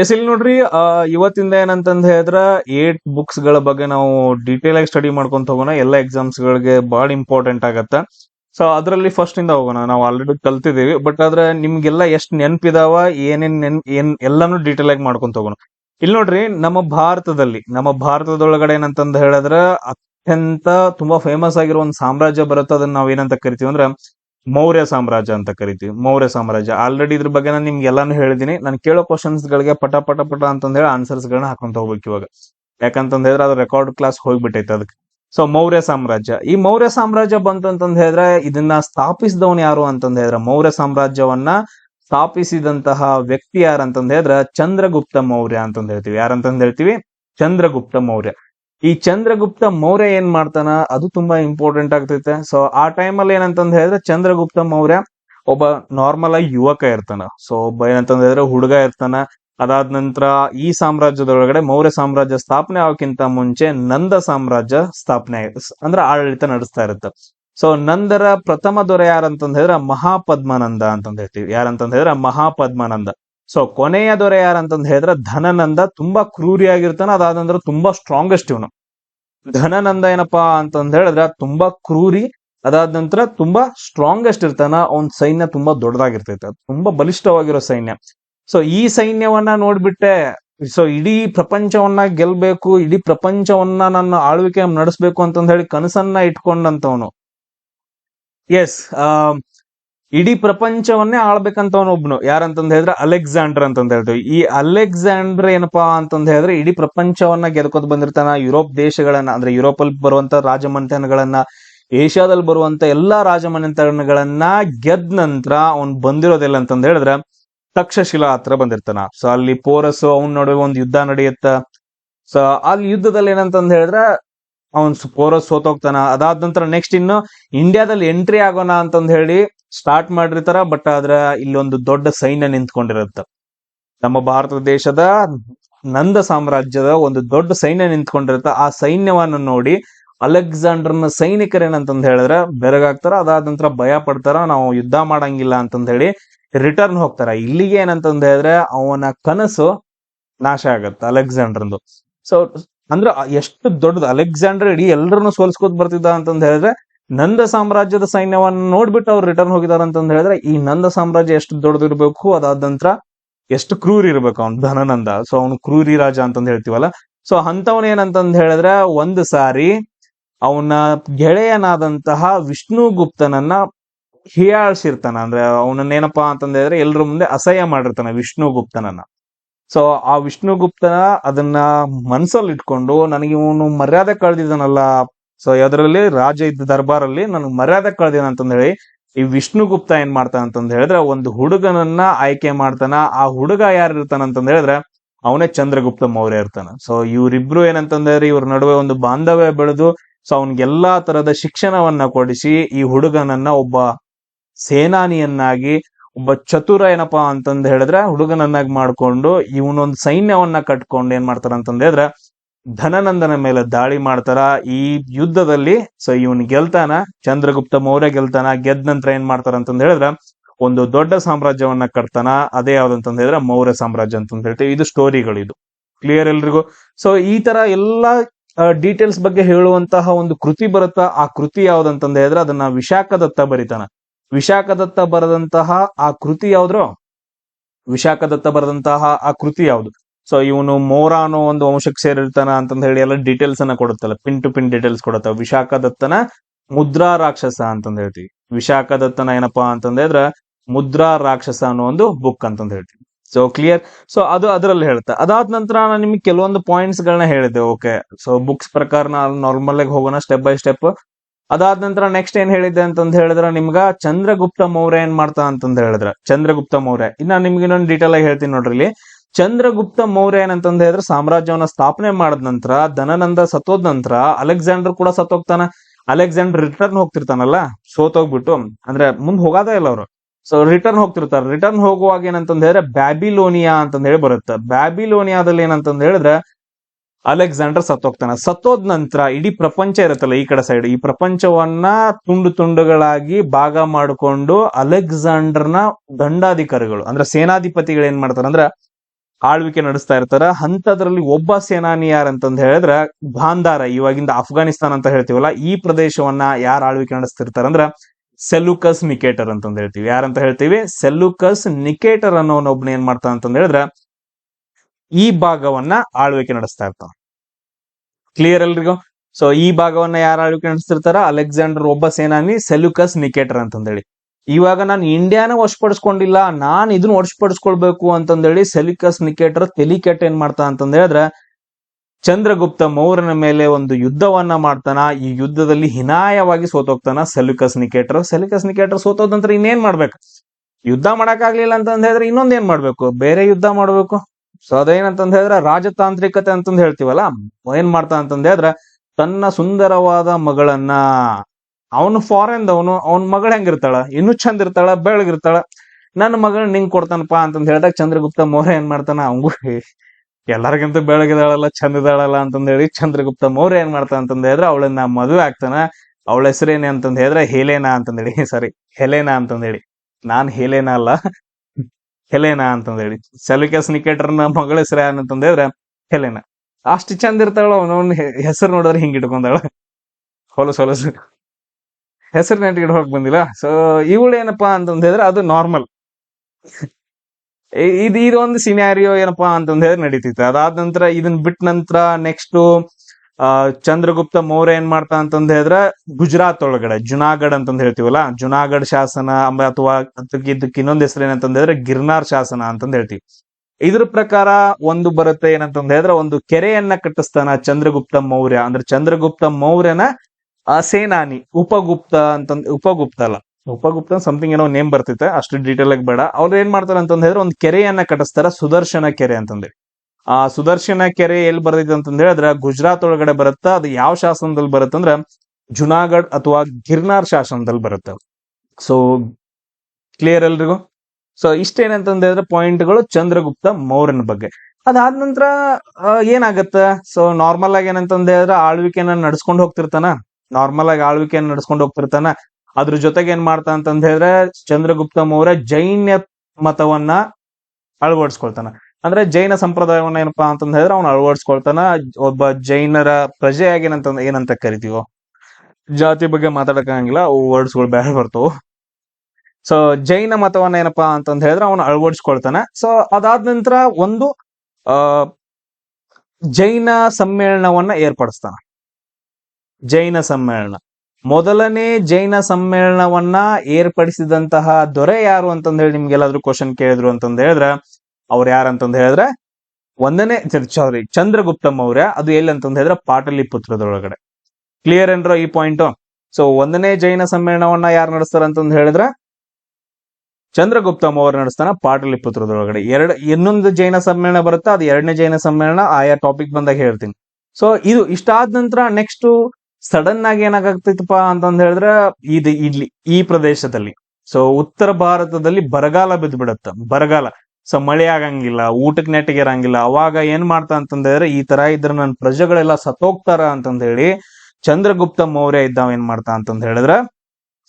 S, ಇಲ್ಲಿ ನೋಡ್ರಿ ಇವತ್ತಿಂದ ಏನಂತಂದ್ ಹೇಳಿದ್ರ ಏಟ್ ಬುಕ್ಸ್ಗಳ ಬಗ್ಗೆ ನಾವು ಡೀಟೇಲ್ ಆಗಿ ಸ್ಟಡಿ ಮಾಡ್ಕೊಂತ ಹೋಗೋಣ. ಎಲ್ಲ ಎಕ್ಸಾಮ್ಸ್ ಗಳಿಗೆ ಬಹಳ ಇಂಪಾರ್ಟೆಂಟ್ ಆಗತ್ತ. ಸೊ ಅದರಲ್ಲಿ ಫಸ್ಟ್ ಇಂದ ಹೋಗೋಣ. ನಾವು ಆಲ್ರೆಡಿ ಕಲ್ತಿದೀವಿ ಬಟ್ ಆದ್ರೆ ನಿಮ್ಗೆಲ್ಲ ಎಷ್ಟ್ ನೆನ್ಪಿದಾವ, ಏನೇನ್ ನೆನ್, ಏನ್, ಎಲ್ಲಾನು ಡೀಟೇಲ್ ಆಗಿ ಮಾಡ್ಕೊಂತ ಹೋಗೋಣ. ಇಲ್ಲಿ ನೋಡ್ರಿ, ನಮ್ಮ ಭಾರತದಲ್ಲಿ, ನಮ್ಮ ಭಾರತದೊಳಗಡೆ ಏನಂತಂದ್ ಹೇಳಿದ್ರ, ಅತ್ಯಂತ ತುಂಬಾ ಫೇಮಸ್ ಆಗಿರೋ ಒಂದು ಸಾಮ್ರಾಜ್ಯ ಬರುತ್ತೆ ಅದನ್ನ ನಾವ್ ಏನಂತ ಕರಿತೀವಿ ಅಂದ್ರ ಮೌರ್ಯ ಸಾಮ್ರಾಜ್ಯ ಅಂತ ಕರಿತೀವಿ. ಮೌರ್ಯ ಸಾಮ್ರಾಜ್ಯ. ಆಲ್ರೆಡಿ ಇದ್ರ ಬಗ್ಗೆ ನಾನು ನಿಮ್ಗೆ ಎಲ್ಲಾನು ಹೇಳಿದೀನಿ. ನಾನು ಕೇಳೋ ಕ್ವಶನ್ಸ್ ಗಳಿಗೆ ಪಟ ಪಟ ಪಟ ಅಂತಂದ್ ಹೇಳಿ ಆನ್ಸರ್ಸ್ ಗಳನ್ನ ಹಾಕೊಂತ ಹೋಗ್ಬೇಕು ಇವಾಗ. ಯಾಕಂತಂದ್ ಹೇಳಿದ್ರೆ ಅದು ರೆಕಾರ್ಡ್ ಕ್ಲಾಸ್ ಹೋಗ್ಬಿಟ್ಟೈತೆ ಅದಕ್ಕೆ. ಸೊ ಮೌರ್ಯ ಸಾಮ್ರಾಜ್ಯ. ಈ ಮೌರ್ಯ ಸಾಮ್ರಾಜ್ಯ ಬಂತು ಅಂತಂದ್ ಹೇಳಿದ್ರೆ ಇದನ್ನ ಸ್ಥಾಪಿಸಿದವನು ಯಾರು ಅಂತಂದ್ ಹೇಳಿದ್ರೆ ಮೌರ್ಯ ಸಾಮ್ರಾಜ್ಯವನ್ನ ಸ್ಥಾಪಿಸಿದಂತಹ ವ್ಯಕ್ತಿ ಯಾರಂತಂದ್ ಹೇಳಿದ್ರೆ ಚಂದ್ರಗುಪ್ತ ಮೌರ್ಯ ಅಂತಂದ ಹೇಳ್ತೀವಿ. ಯಾರಂತಂದ್ ಹೇಳ್ತೀವಿ? ಚಂದ್ರಗುಪ್ತ ಮೌರ್ಯ. ಈ ಚಂದ್ರಗುಪ್ತ ಮೌರ್ಯ ಏನ್ ಮಾಡ್ತಾನ? ಅದು ತುಂಬಾ ಇಂಪಾರ್ಟೆಂಟ್ ಆಗ್ತೈತೆ. ಸೊ ಆ ಟೈಮಲ್ಲಿ ಏನಂತಂದ್ ಹೇಳಿದ್ರೆ ಚಂದ್ರಗುಪ್ತ ಮೌರ್ಯ ಒಬ್ಬ ನಾರ್ಮಲ್ ಆಗಿ ಯುವಕ ಇರ್ತಾನ. ಸೊ ಒಬ್ಬ ಏನಂತಂದ್ ಹೇಳಿದ್ರೆ ಹುಡುಗ ಇರ್ತಾನ. ಅದಾದ ನಂತರ ಈ ಸಾಮ್ರಾಜ್ಯದೊಳಗಡೆ ಮೌರ್ಯ ಸಾಮ್ರಾಜ್ಯ ಸ್ಥಾಪನೆ ಆಗೋಕ್ಕಿಂತ ಮುಂಚೆ ನಂದ ಸಾಮ್ರಾಜ್ಯ ಸ್ಥಾಪನೆ ಅಂದ್ರೆ ಆಡಳಿತ ನಡೆಸ್ತಾ ಇರುತ್ತೆ. ಸೊ ನಂದರ ಪ್ರಥಮ ದೊರೆ ಯಾರಂತಂದ್ ಹೇಳಿದ್ರೆ ಮಹಾಪದ್ಮಾನಂದ ಅಂತಂದ್ ಹೇಳ್ತೀವಿ. ಯಾರಂತಂದ್ ಹೇಳಿದ್ರೆ ಮಹಾಪದ್ಮಾನಂದ. ಸೊ ಕೊನೆಯ ದೊರೆ ಯಾರಂತಂದ್ ಹೇಳಿದ್ರೆ ಧನನಂದ ತುಂಬಾ ಕ್ರೂರಿಯಾಗಿರ್ತಾನ ಅದಾದ ನಂತರ ತುಂಬಾ ಸ್ಟ್ರಾಂಗೆಸ್ಟ್ ಇವನು. ಧನನಂದ ಏನಪ್ಪಾ ಅಂತಂದ್ ಹೇಳಿದ್ರೆ ತುಂಬಾ ಕ್ರೂರಿ, ಅದಾದ ನಂತರ ತುಂಬಾ ಸ್ಟ್ರಾಂಗೆಸ್ಟ್ ಇರ್ತಾನ, ಅವನ್ ಸೈನ್ಯ ತುಂಬಾ ದೊಡ್ಡದಾಗಿರ್ತೈತೆ ತುಂಬಾ ಬಲಿಷ್ಠವಾಗಿರೋ ಸೈನ್ಯ. ಸೊ ಈ ಸೈನ್ಯವನ್ನ ನೋಡ್ಬಿಟ್ಟೆ ಸೊ ಇಡೀ ಪ್ರಪಂಚವನ್ನ ಗೆಲ್ಬೇಕು, ಇಡೀ ಪ್ರಪಂಚವನ್ನ ನನ್ನ ಆಳ್ವಿಕೆ ನಡೆಸ್ಬೇಕು ಅಂತಂದ್ ಹೇಳಿ ಕನಸನ್ನ ಇಟ್ಕೊಂಡಂತವನು. ಎಸ್ ಇಡೀ ಪ್ರಪಂಚವನ್ನೇ ಆಳ್ಬೇಕಂತ ಒಬ್ನು. ಯಾರಂತಂದ್ ಹೇಳಿದ್ರೆ ಅಲೆಕ್ಸಾಂಡರ್ ಅಂತಂದ್ ಹೇಳ್ತೀವಿ. ಈ ಅಲೆಕ್ಸಾಂಡರ್ ಏನಪ್ಪಾ ಅಂತಂದ ಹೇಳಿದ್ರೆ ಇಡೀ ಪ್ರಪಂಚವನ್ನ ಗೆದ್ಕೋತ ಬಂದಿರ್ತಾನ ಯುರೋಪ್ ದೇಶಗಳನ್ನ, ಅಂದ್ರೆ ಯುರೋಪ್ ಅಲ್ಲಿ ಬರುವಂತ ರಾಜಮನೆತನಗಳನ್ನ ಏಷ್ಯಾದಲ್ಲಿ ಬರುವಂತ ಎಲ್ಲಾ ರಾಜಮನೆತನಗಳನ್ನ ಗೆದ್ದ ನಂತರ ಅವ್ನ್ ಬಂದಿರೋದಿಲ್ಲ ಅಂತಂದ ಹೇಳಿದ್ರೆ ತಕ್ಷಶಿಲಾ ಹತ್ರ ಬಂದಿರ್ತಾನ. ಸೊ ಅಲ್ಲಿ ಪೋರಸ್, ಅವನ್ ನಡುವೆ ಒಂದು ಯುದ್ಧ ನಡೆಯುತ್ತ. ಸೊ ಅಲ್ಲಿ ಯುದ್ಧದಲ್ಲಿ ಏನಂತಂದ್ ಹೇಳಿದ್ರೆ ಅವನ್ ಪೋರಸ್ ಸೋತೋಗ್ತಾನ. ಅದಾದ ನಂತರ ನೆಕ್ಸ್ಟ್ ಇನ್ನು ಇಂಡಿಯಾದಲ್ಲಿ ಎಂಟ್ರಿ ಆಗೋಣ ಅಂತಂದ್ ಹೇಳಿ ಸ್ಟಾರ್ಟ್ ಮಾಡಿರ್ತಾರ ಬಟ್ ಆದ್ರ ಇಲ್ಲೊಂದು ದೊಡ್ಡ ಸೈನ್ಯ ನಿಂತ್ಕೊಂಡಿರತ್ತ. ನಮ್ಮ ಭಾರತ ದೇಶದ ನಂದ ಸಾಮ್ರಾಜ್ಯದ ಒಂದು ದೊಡ್ಡ ಸೈನ್ಯ ನಿಂತ್ಕೊಂಡಿರತ್ತ. ಆ ಸೈನ್ಯವನ್ನ ನೋಡಿ ಅಲೆಕ್ಸಾಂಡರ್ನ ಸೈನಿಕರೇನಂತಂದ್ ಹೇಳಿದ್ರೆ ಬೆರಗಾಗ್ತಾರ, ಅದಾದ ನಂತರ ಭಯ ಪಡ್ತಾರ, ನಾವು ಯುದ್ಧ ಮಾಡಂಗಿಲ್ಲ ಅಂತಂದ ಹೇಳಿ ರಿಟರ್ನ್ ಹೋಗ್ತಾರ. ಇಲ್ಲಿಗೆ ಏನಂತಂದ್ ಹೇಳಿದ್ರೆ ಅವನ ಕನಸು ನಾಶ ಆಗತ್ತ ಅಲೆಕ್ಸಾಂಡರ್ದು ಸೊ ಅಂದ್ರ ಎಷ್ಟು ದೊಡ್ಡದು ಅಲೆಕ್ಸಾಂಡರ್ ಇಡೀ ಎಲ್ಲರನ್ನು ಸೋಲ್ಸ್ಕೋದ್ ಬರ್ತಿದ್ದ ಅಂತಂದ್ ಹೇಳಿದ್ರೆ, ನಂದ ಸಾಮ್ರಾಜ್ಯದ ಸೈನ್ಯವನ್ನ ನೋಡ್ಬಿಟ್ಟು ಅವ್ರು ರಿಟರ್ನ್ ಹೋಗಿದಾರ ಅಂತಂದ್ ಹೇಳಿದ್ರೆ, ಈ ನಂದ ಸಾಮ್ರಾಜ್ಯ ಎಷ್ಟು ದೊಡ್ಡದಿರ್ಬೇಕು ಅದಾದ ನಂತರ ಎಷ್ಟು ಕ್ರೂರಿ ಇರ್ಬೇಕು ಅವ್ನು ಧನನಂದ. ಸೊ ಅವನು ಕ್ರೂರಿ ರಾಜ ಅಂತಂದ್ ಹೇಳ್ತೀವಲ್ಲ. ಸೊ ಅಂತವನ್ ಏನಂತಂದ್ ಹೇಳಿದ್ರೆ, ಒಂದು ಸಾರಿ ಅವನ ಗೆಳೆಯನಾದಂತಹ ವಿಷ್ಣು ಗುಪ್ತನನ್ನ ಹೀಯಾಳ್ಸಿರ್ತಾನ. ಅಂದ್ರೆ ಅವನನ್ನೇನಪ್ಪಾ ಅಂತಂದ್ ಹೇಳಿದ್ರೆ, ಎಲ್ರ ಮುಂದೆ ಅಸಹ್ಯ ಮಾಡಿರ್ತಾನೆ ವಿಷ್ಣು ಗುಪ್ತನನ್ನ. ಸೊ ಆ ವಿಷ್ಣುಗುಪ್ತ ಅದನ್ನ ಮನಸ್ಸಲ್ಲಿ ಇಟ್ಕೊಂಡು ನನಗೆ ಇವನು ಮರ್ಯಾದೆ ಕಳೆದಿದ್ದಾನಲ್ಲ. ಸೊ ಅದರಲ್ಲಿ ರಾಜ ಇದ್ದ ದರ್ಬಾರಲ್ಲಿ ನನಗೆ ಮರ್ಯಾದೆ ಕಳ್ದಿನ ಅಂತಂದೇಳಿ ಈ ವಿಷ್ಣುಗುಪ್ತ ಏನ್ ಮಾಡ್ತಾನ ಅಂತಂದ್ ಹೇಳಿದ್ರೆ ಒಂದು ಹುಡುಗನನ್ನ ಆಯ್ಕೆ ಮಾಡ್ತಾನ. ಆ ಹುಡುಗ ಯಾರು ಇರ್ತಾನ ಅಂತಂದ್ ಹೇಳಿದ್ರೆ ಅವನೇ ಚಂದ್ರಗುಪ್ತ ಮೌರ್ಯ ಇರ್ತಾನ. ಸೊ ಇವರಿಬ್ರು ಏನಂತಂದ್ರೆ ಇವ್ರ ನಡುವೆ ಒಂದು ಬಾಂಧವ್ಯ ಬೆಳೆದು ಸೊ ಅವನ್ಗೆಲ್ಲಾ ತರದ ಶಿಕ್ಷಣವನ್ನ ಕೊಡಿಸಿ ಈ ಹುಡುಗನನ್ನ ಒಬ್ಬ ಸೇನಾನಿಯನ್ನಾಗಿ ಒಬ್ಬ ಚತುರ ಏನಪ್ಪಾ ಅಂತಂದ್ ಹೇಳಿದ್ರೆ ಹುಡುಗನನ್ನಾಗಿ ಮಾಡ್ಕೊಂಡು ಇವನೊಂದು ಸೈನ್ಯವನ್ನ ಕಟ್ಕೊಂಡು ಏನ್ ಮಾಡ್ತಾರ ಅಂತಂದ್ರೆ ಧನನಂದನ ಮೇಲೆ ದಾಳಿ ಮಾಡ್ತಾರ. ಈ ಯುದ್ಧದಲ್ಲಿ ಸೊ ಇವನ್ ಗೆಲ್ತಾನ, ಚಂದ್ರಗುಪ್ತ ಮೌರ್ಯ ಗೆಲ್ತಾನ, ಗೆದ್ದ ನಂತರ ಏನ್ ಮಾಡ್ತಾರ ಅಂತಂದ್ ಹೇಳಿದ್ರೆ ಒಂದು ದೊಡ್ಡ ಸಾಮ್ರಾಜ್ಯವನ್ನ ಕಟ್ತಾನ, ಅದೇ ಯಾವ್ದಂತಂದ ಹೇಳಿದ್ರೆ ಮೌರ್ಯ ಸಾಮ್ರಾಜ್ಯ ಅಂತಂದ್ ಹೇಳ್ತೀವಿ. ಇದು ಸ್ಟೋರಿಗಳು ಇದು ಕ್ಲಿಯರ್ ಎಲ್ರಿಗೂ? ಸೊ ಈ ತರ ಎಲ್ಲಾ ಡೀಟೇಲ್ಸ್ ಬಗ್ಗೆ ಹೇಳುವಂತಹ ಒಂದು ಕೃತಿ ಬರುತ್ತಾ, ಆ ಕೃತಿ ಯಾವ್ದಂತಂದ ಹೇಳಿದ್ರೆ ಅದನ್ನ ವಿಶಾಖದತ್ತ ಬರಿತಾನ. ವಿಶಾಖದತ್ತ ಬರೆದಂತಹ ಆ ಕೃತಿ ಯಾವ್ದ್ರು? ವಿಶಾಖದತ್ತ ಬರೆದಂತಹ ಆ ಕೃತಿ ಯಾವ್ದು? ಸೊ ಇವನು ಮೋರ ಅನ್ನೋ ಒಂದು ವಂಶಕ್ಕೆ ಸೇರಿರ್ತಾನ ಅಂತಂದ ಹೇಳಿ ಎಲ್ಲ ಡೀಟೇಲ್ಸ್ ಅನ್ನ ಕೊಡುತ್ತಲ್ಲ ಪಿನ್ ಟು ಪಿನ್ ಡೀಟೇಲ್ಸ್ ಕೊಡುತ್ತ ವಿಶಾಖದತ್ತನ ಮುದ್ರಾ ರಾಕ್ಷಸ ಅಂತಂದ ಹೇಳ್ತೀವಿ. ವಿಶಾಖದತ್ತನ ಏನಪ್ಪಾ ಅಂತಂದ್ರೆ ಮುದ್ರಾ ರಾಕ್ಷಸ ಅನ್ನೋ ಒಂದು ಬುಕ್ ಅಂತಂದ ಹೇಳ್ತೀವಿ. ಸೊ ಕ್ಲಿಯರ್ ಸೊ ಅದು ಅದರಲ್ಲಿ ಹೇಳ್ತಾ ಅದಾದ ನಂತರ ನಾನು ನಿಮ್ಗೆ ಕೆಲವೊಂದು ಪಾಯಿಂಟ್ಸ್ ಗಳನ್ನ ಹೇಳಿದೆ ಓಕೆ ಸೊ ಬುಕ್ಸ್ ಪ್ರಕಾರ ನಾನು ನಾರ್ಮಲ್ ಆಗಿ ಹೋಗೋಣ ಸ್ಟೆಪ್ ಬೈ ಸ್ಟೆಪ್ ಅದಾದ ನಂತರ ನೆಕ್ಸ್ಟ್ ಏನ್ ಹೇಳಿದ್ದೆ ಅಂತಂದ್ ಹೇಳಿದ್ರೆ, ನಿಮ್ಗ ಚಂದ್ರಗುಪ್ತ ಮೌರ್ಯ ಏನ್ ಮಾಡ್ತಾ ಅಂತಂದ್ ಹೇಳಿದ್ರ. ಚಂದ್ರಗುಪ್ತ ಮೌರ್ಯ. ಇನ್ನ ನಿಮ್ಗೆ ಇನ್ನೊಂದು ಡೀಟೇಲ್ ಆಗಿ ಹೇಳ್ತೀನಿ ನೋಡ್ರಿ ಇಲ್ಲಿ. ಚಂದ್ರಗುಪ್ತ ಮೌರ್ಯ ಏನಂತಂದ್ ಹೇಳಿದ್ರೆ, ಸಾಮ್ರಾಜ್ಯವನ್ನ ಸ್ಥಾಪನೆ ಮಾಡಿದ ನಂತರ ಧನನಂದ ಸತ್ತೋದ್ ನಂತರ, ಅಲೆಕ್ಸಾಂಡರ್ ಕೂಡ ಸತ್ತೋಗ್ತಾನ. Alexander return ಹೋಗ್ತಿರ್ತಾನಲ್ಲ, ಸೋತೋಗ್ಬಿಟ್ಟು. ಅಂದ್ರೆ ಮುಂದ್ ಹೋಗೋದೇ ಇಲ್ಲ ಅವ್ರು. ಸೊ ರಿಟರ್ನ್ ಹೋಗ್ತಿರ್ತಾರೆ. ರಿಟರ್ನ್ ಹೋಗುವಾಗ ಏನಂತಂದ್ ಹೇಳಿದ್ರೆ, ಬ್ಯಾಬಿಲೋನಿಯಾ ಅಂತಂದ್ ಹೇಳಿ ಬರುತ್ತೆ. ಬ್ಯಾಬಿಲೋನಿಯಾದಲ್ಲಿ ಏನಂತಂದ್ ಹೇಳಿದ್ರೆ ಅಲೆಕ್ಸಾಂಡರ್ ಸತ್ತೋಗ್ತಾನ. ಸತ್ತೋದ್ ನಂತರ ಇಡೀ ಪ್ರಪಂಚ ಇರುತ್ತಲ್ಲ ಈ ಕಡೆ ಸೈಡ್ ಈ ಪ್ರಪಂಚವನ್ನ ತುಂಡು ತುಂಡುಗಳಾಗಿ ಭಾಗ ಮಾಡಿಕೊಂಡು ಅಲೆಕ್ಸಾಂಡರ್ನ ದಂಡಾಧಿಕಾರಿಗಳು, ಅಂದ್ರೆ ಸೇನಾಧಿಪತಿಗಳು ಏನ್ ಮಾಡ್ತಾರೆ ಅಂದ್ರೆ ಆಳ್ವಿಕೆ ನಡೆಸ್ತಾ ಇರ್ತಾರ. ಅಂತದ್ರಲ್ಲಿ ಒಬ್ಬ ಸೇನಾನಿ ಯಾರಂತಂದ್ ಹೇಳಿದ್ರೆ ಬಾಂದಾರ ಇವಾಗಿಂದ ಅಫ್ಘಾನಿಸ್ತಾನ ಅಂತ ಹೇಳ್ತೀವಲ್ಲ, ಈ ಪ್ರದೇಶವನ್ನ ಯಾರು ಆಳ್ವಿಕೆ ನಡೆಸ್ತಿರ್ತಾರ ಅಂದ್ರ ಸೆಲ್ಯೂಕಸ್ ನಿಕೇಟರ್ ಅಂತಂದ್ ಹೇಳ್ತೀವಿ. ಯಾರಂತ ಹೇಳ್ತೀವಿ? ಸೆಲ್ಯೂಕಸ್ ನಿಕೇಟರ್ ಅನ್ನೋನೊಬ್ನ ಏನ್ ಮಾಡ್ತಾನ ಹೇಳಿದ್ರ ಈ ಭಾಗವನ್ನ ಆಳ್ವಿಕೆ ನಡೆಸ್ತಾ ಇರ್ತಾವ ಕ್ಲಿಯರ್ ಎಲ್ರಿಗೂ? ಸೊ ಈ ಭಾಗವನ್ನ ಯಾರು ಆಳ್ವಿಕೆ ನಡೆಸ್ತಿರ್ತಾರ? ಅಲೆಕ್ಸಾಂಡರ್ ಒಬ್ಬ ಸೇನಾನಿ ಸೆಲ್ಯುಕಸ್ ನಿಕೇಟರ್ ಅಂತಂದೇಳಿ. ಇವಾಗ ನಾನು ಇಂಡಿಯಾನ ವಶಪಡಿಸ್ಕೊಂಡಿಲ್ಲ, ನಾನ್ ಇದನ್ನ ವಶಪಡಿಸ್ಕೊಳ್ಬೇಕು ಅಂತಂದೇಳಿ ಸೆಲ್ಯುಕಸ್ ನಿಕೇಟರ್ ತೆಲಿಕೆಟ್ ಏನ್ ಮಾಡ್ತಾನ ಅಂತಂದ ಹೇಳಿದ್ರೆ ಚಂದ್ರಗುಪ್ತ ಮೌರ್ಯನ ಮೇಲೆ ಒಂದು ಯುದ್ಧವನ್ನ ಮಾಡ್ತಾನ. ಈ ಯುದ್ಧದಲ್ಲಿ ಹಿನಾಯವಾಗಿ ಸೋತೋಗ್ತಾನ ಸೆಲ್ಯುಕಸ್ ನಿಕೇಟರ್ ಸೆಲ್ಯುಕಸ್ ನಿಕೇಟರ್ ಸೋತೋದ್ ನಂತರ ಇನ್ನೇನ್ ಮಾಡ್ಬೇಕು? ಯುದ್ಧ ಮಾಡಕ್ಕಾಗ್ಲಿಲ್ಲ ಆಗ್ಲಿಲ್ಲ ಹೇಳಿದ್ರೆ ಇನ್ನೊಂದ್ ಏನ್ ಮಾಡ್ಬೇಕು? ಬೇರೆ ಯುದ್ಧ ಮಾಡ್ಬೇಕು? ಸೊ ಅದೇನಂತಂದ್ ಹೇಳಿದ್ರೆ ರಾಜತಾಂತ್ರಿಕತೆ ಅಂತಂದ್ ಹೇಳ್ತೀವಲ್ಲ, ಏನ್ ಮಾಡ್ತಾ ಅಂತಂದ್ ಹೇಳಿದ್ರೆ, ತನ್ನ ಸುಂದರವಾದ ಮಗಳನ್ನ, ಅವನು ಫಾರೆನ್ ಅವನು, ಅವನ ಮಗಳು ಹೆಂಗಿರ್ತಾಳ? ಇನ್ನೂ ಚಂದ ಇರ್ತಾಳ, ಬೆಳಗಿರ್ತಾಳ. ನನ್ನ ಮಗಳ ನಿಂಗ್ ಕೊಡ್ತಾನಪ್ಪ ಅಂತಂದ್ ಹೇಳಿದಾಗ ಚಂದ್ರಗುಪ್ತ ಮೌರ್ಯ ಏನ್ ಮಾಡ್ತಾನ? ಅವಂಗು ಎಲ್ಲರಿಗಿಂತ ಬೆಳಗಿದಾಳಲ್ಲ, ಚಂದ ಇದಾಳಲ್ಲ ಅಂತಂದ್ ಹೇಳಿ ಚಂದ್ರಗುಪ್ತ ಮೌರ್ಯ ಏನ್ ಮಾಡ್ತಾನ ಅಂತಂದ ಹೇಳಿದ್ರೆ ಅವಳನ್ನ ಮದುವೆ ಆಗ್ತಾನ. ಅವಳ ಹೆಸರೇನೆ ಅಂತಂದ್ ಹೇಳಿದ್ರೆ ಹೇಲೇನಾ ಅಂತಂದೇಳಿ ಸಾರಿ ಹೆಲೇನಾ ಅಂತಂದ ಹೇಳಿ. ನಾನ್ ಹೇಲೇನಾ ಅಲ್ಲ. ಹೆಲೇನಾ ಅಂತಂದ ಹೇಳಿ ಸೆಲ್ವಿಕಸ್ ನಿಕೇಟರ್ನ ಮಗಳ ಹೆಸರು ಹೇಳಿದ್ರೆ ಹೆಲೇನಾ. ಅಷ್ಟು ಚಂದ ಇರ್ತಾಳ ಅವನವನ್ ಹೆಸರು ನೋಡಿದ್ರೆ ಹಿಂಗ್ ಇಟ್ಕೊಂಡಾಳ. ಹೊಲಸು ಹೊಲಸು. ಹೆಸರು ನೆಟ್ಟಿಗೆ ಹೋಗಿ ಬಂದಿಲ್ಲ. ಸೊ ಇವಳು ಏನಪ್ಪಾ ಅಂತಂದ ಹೇಳಿದ್ರೆ ಅದು ನಾರ್ಮಲ್. ಇದು, ಇದೊಂದು ಸಿನಾರಿಯೋ ಏನಪ್ಪಾ ಅಂತಂದ ಹೇಳಿದ್ರೆ ನಡೀತಿತ್ತು. ಅದಾದ ನಂತರ ಇದನ್ ಬಿಟ್ಟ ನಂತರ ನೆಕ್ಸ್ಟ್ ಚಂದ್ರಗುಪ್ತ ಮೌರ್ಯ ಏನ್ ಮಾಡ್ತಾ ಅಂತಂದ್ ಹೇಳಿದ್ರೆ ಗುಜರಾತ್ ಒಳಗಡೆ ಜುನಾಗಢ್ ಅಂತಂದ ಹೇಳ್ತೀವಲ್ಲ ಜುನಾಗಢ್ ಶಾಸನ ಅಥವಾ ಇದಕ್ಕೆ ಇನ್ನೊಂದ್ ಹೆಸರು ಏನಂತಂದ್ ಹೇಳಿದ್ರೆ ಗಿರ್ನಾರ್ ಶಾಸನ ಅಂತಂದ್ ಹೇಳ್ತೀವಿ. ಇದ್ರ ಪ್ರಕಾರ ಒಂದು ಬರುತ್ತೆ ಏನಂತಂದ್ ಹೇಳಿದ್ರೆ ಒಂದು ಕೆರೆಯನ್ನ ಕಟ್ಟಿಸ್ತಾನ ಚಂದ್ರಗುಪ್ತ ಮೌರ್ಯ. ಅಂದ್ರೆ ಚಂದ್ರಗುಪ್ತ ಮೌರ್ಯನ, ಆ, ಸೇನಾನಿ, ಉಪಗುಪ್ತ ಅಂತಂದ್, ಉಪಗುಪ್ತ ಅಲ್ಲ. ಉಪಗುಪ್ತ ಸಮಥಿಂಗ್ ಏನೋ ನೇಮ್ ಬರ್ತಿತ್ತೆ, ಅಷ್ಟು ಡೀಟೇಲ್ ಆಗಿ ಬೇಡ. ಅವ್ರು ಏನ್ ಮಾಡ್ತಾರೆ ಅಂತಂದ್ ಹೇಳಿದ್ರೆ ಒಂದು ಕೆರೆಯನ್ನ ಕಟ್ಟಿಸ್ತಾರ ಸುದರ್ಶನ ಕೆರೆ ಅಂತಂದೇಳಿ ಆ ಸುದರ್ಶನ ಕೆರೆ ಎಲ್ಲಿ ಬರ್ತೈತೆ ಅಂತಂದ್ ಹೇಳಿದ್ರೆ ಗುಜರಾತ್ ಒಳಗಡೆ ಬರುತ್ತಾ, ಅದು ಯಾವ ಶಾಸನದಲ್ಲಿ ಬರುತ್ತಂದ್ರ ಜುನಾಗಢ್ ಅಥವಾ ಗಿರ್ನಾರ್ ಶಾಸನದಲ್ಲಿ ಬರುತ್ತೆ. ಸೊ ಕ್ಲಿಯರ್ ಎಲ್ರಿಗೂ? ಸೊ ಇಷ್ಟೇನಂತಂದ್ ಹೇಳಿದ್ರೆ ಪಾಯಿಂಟ್ಗಳು ಚಂದ್ರಗುಪ್ತ ಮೌರ್ಯನ ಬಗ್ಗೆ. ಅದಾದ ನಂತರ ಏನಾಗತ್ತ? ಸೊ ನಾರ್ಮಲ್ ಆಗಿ ಏನಂತಂದ್ ಹೇಳಿದ್ರೆ ಆಳ್ವಿಕೆನ ನಡ್ಸ್ಕೊಂಡು ಹೋಗ್ತಿರ್ತಾನ. ನಾರ್ಮಲ್ ಆಗಿ ಆಳ್ವಿಕೆಯನ್ನು ನಡ್ಸ್ಕೊಂಡು ಹೋಗ್ತಿರ್ತಾನ. ಅದ್ರ ಜೊತೆಗೆ ಏನ್ ಮಾಡ್ತಾ ಅಂತಂದ್ರೆ ಚಂದ್ರಗುಪ್ತ ಮೌರ್ಯ ಜೈನ ಮತವನ್ನ ಅಳವಡಿಸ್ಕೊಳ್ತಾನ. ಅಂದ್ರೆ ಜೈನ ಸಂಪ್ರದಾಯವನ್ನ ಏನಪ್ಪಾ ಅಂತಂದ ಹೇಳಿದ್ರೆ ಅವನು ಅಳವಡಿಸ್ಕೊಳ್ತಾನ. ಒಬ್ಬ ಜೈನರ ಪ್ರಜೆಯಾಗಿ ಏನಂತ ಏನಂತ ಕರಿತೀವೋ, ಜಾತಿ ಬಗ್ಗೆ ಮಾತಾಡಕ್ಕಾಗಿಲ್ಲ ವರ್ಡ್ಸ್ಗಳು ಬೇರೆ ಬರ್ತವು. ಸೊ ಜೈನ ಮತವನ್ನ ಏನಪ್ಪಾ ಅಂತಂದ ಹೇಳಿದ್ರೆ ಅವನು ಅಳವಡಿಸ್ಕೊಳ್ತಾನೆ. ಸೊ ಅದಾದ ನಂತರ ಒಂದು, ಆ, ಜೈನ ಸಮ್ಮೇಳನವನ್ನ ಏರ್ಪಡಿಸ್ತಾನ. ಜೈನ ಸಮ್ಮೇಳನ. ಮೊದಲನೇ ಜೈನ ಸಮ್ಮೇಳನವನ್ನ ಏರ್ಪಡಿಸಿದಂತಹ ದೊರೆ ಯಾರು ಅಂತಂದ ಹೇಳಿ ನಿಮ್ಗೆಲ್ಲಾದ್ರೂ ಕ್ವಶನ್ ಕೇಳಿದ್ರು ಅಂತಂದ್ರೆ ಹೇಳಿದ್ರೆ ಅವ್ರು ಯಾರಂತಂದು ಹೇಳಿದ್ರೆ, ಒಂದನೇ ಸಾರಿ ಚಂದ್ರಗುಪ್ತ ಮೌರ್ಯ ಅದು ಎಲ್ಲಿ ಅಂತಂದು ಹೇಳಿದ್ರೆ ಪಾಟಲಿಪುತ್ರದೊಳಗಡೆ. ಕ್ಲಿಯರ್ ಏನ್ರೋ ಈ ಪಾಯಿಂಟ್ ಸೊ ಒಂದನೇ ಜೈನ ಸಮ್ಮೇಳನವನ್ನ ಯಾರು ನಡೆಸ್ತಾರ ಅಂತಂದು ಹೇಳಿದ್ರೆ ಚಂದ್ರಗುಪ್ತ ಮೌರ್ಯ ನಡೆಸ್ತಾನ ಪಾಟಲಿಪುತ್ರದೊಳಗಡೆ. ಎರಡು, ಇನ್ನೊಂದು ಜೈನ ಸಮ್ಮೇಳನ ಬರುತ್ತೆ, ಅದು ಎರಡನೇ ಜೈನ ಸಮ್ಮೇಳನ, ಆಯಾ ಟಾಪಿಕ್ ಬಂದಾಗ ಹೇಳ್ತೀನಿ. ಸೊ ಇದು ಇಷ್ಟಾದ ನಂತರ ನೆಕ್ಸ್ಟ್ ಸಡನ್ ಆಗಿ ಏನಾಗ್ತಿತ್ತಪ್ಪ ಅಂತಂದು ಹೇಳಿದ್ರೆ, ಇದು ಇಲ್ಲಿ ಈ ಪ್ರದೇಶದಲ್ಲಿ. ಸೊ ಉತ್ತರ ಭಾರತದಲ್ಲಿ ಬರಗಾಲ ಬಿದ್ದು ಬಿಡತ್ತ ಬರಗಾಲ. ಸೊ ಮಳೆ ಆಗಂಗಿಲ್ಲ, ಊಟಕ್ಕೆ ನೆಟ್ಟಿಗೆ ಇರಂಗಿಲ್ಲ, ಅವಾಗ ಏನ್ ಮಾಡ್ತಾ ಅಂತಂದ್ರೆ ಈ ತರ ಇದ್ರ ನನ್ನ ಪ್ರಜೆಗಳೆಲ್ಲ ಸತ್ತೋಗ್ತಾರ ಅಂತಂದ ಹೇಳಿ ಚಂದ್ರಗುಪ್ತ ಮೌರ್ಯ ಇದ್ದಾವ ಏನ್ ಮಾಡ್ತಾ ಅಂತಂದ ಹೇಳಿದ್ರೆ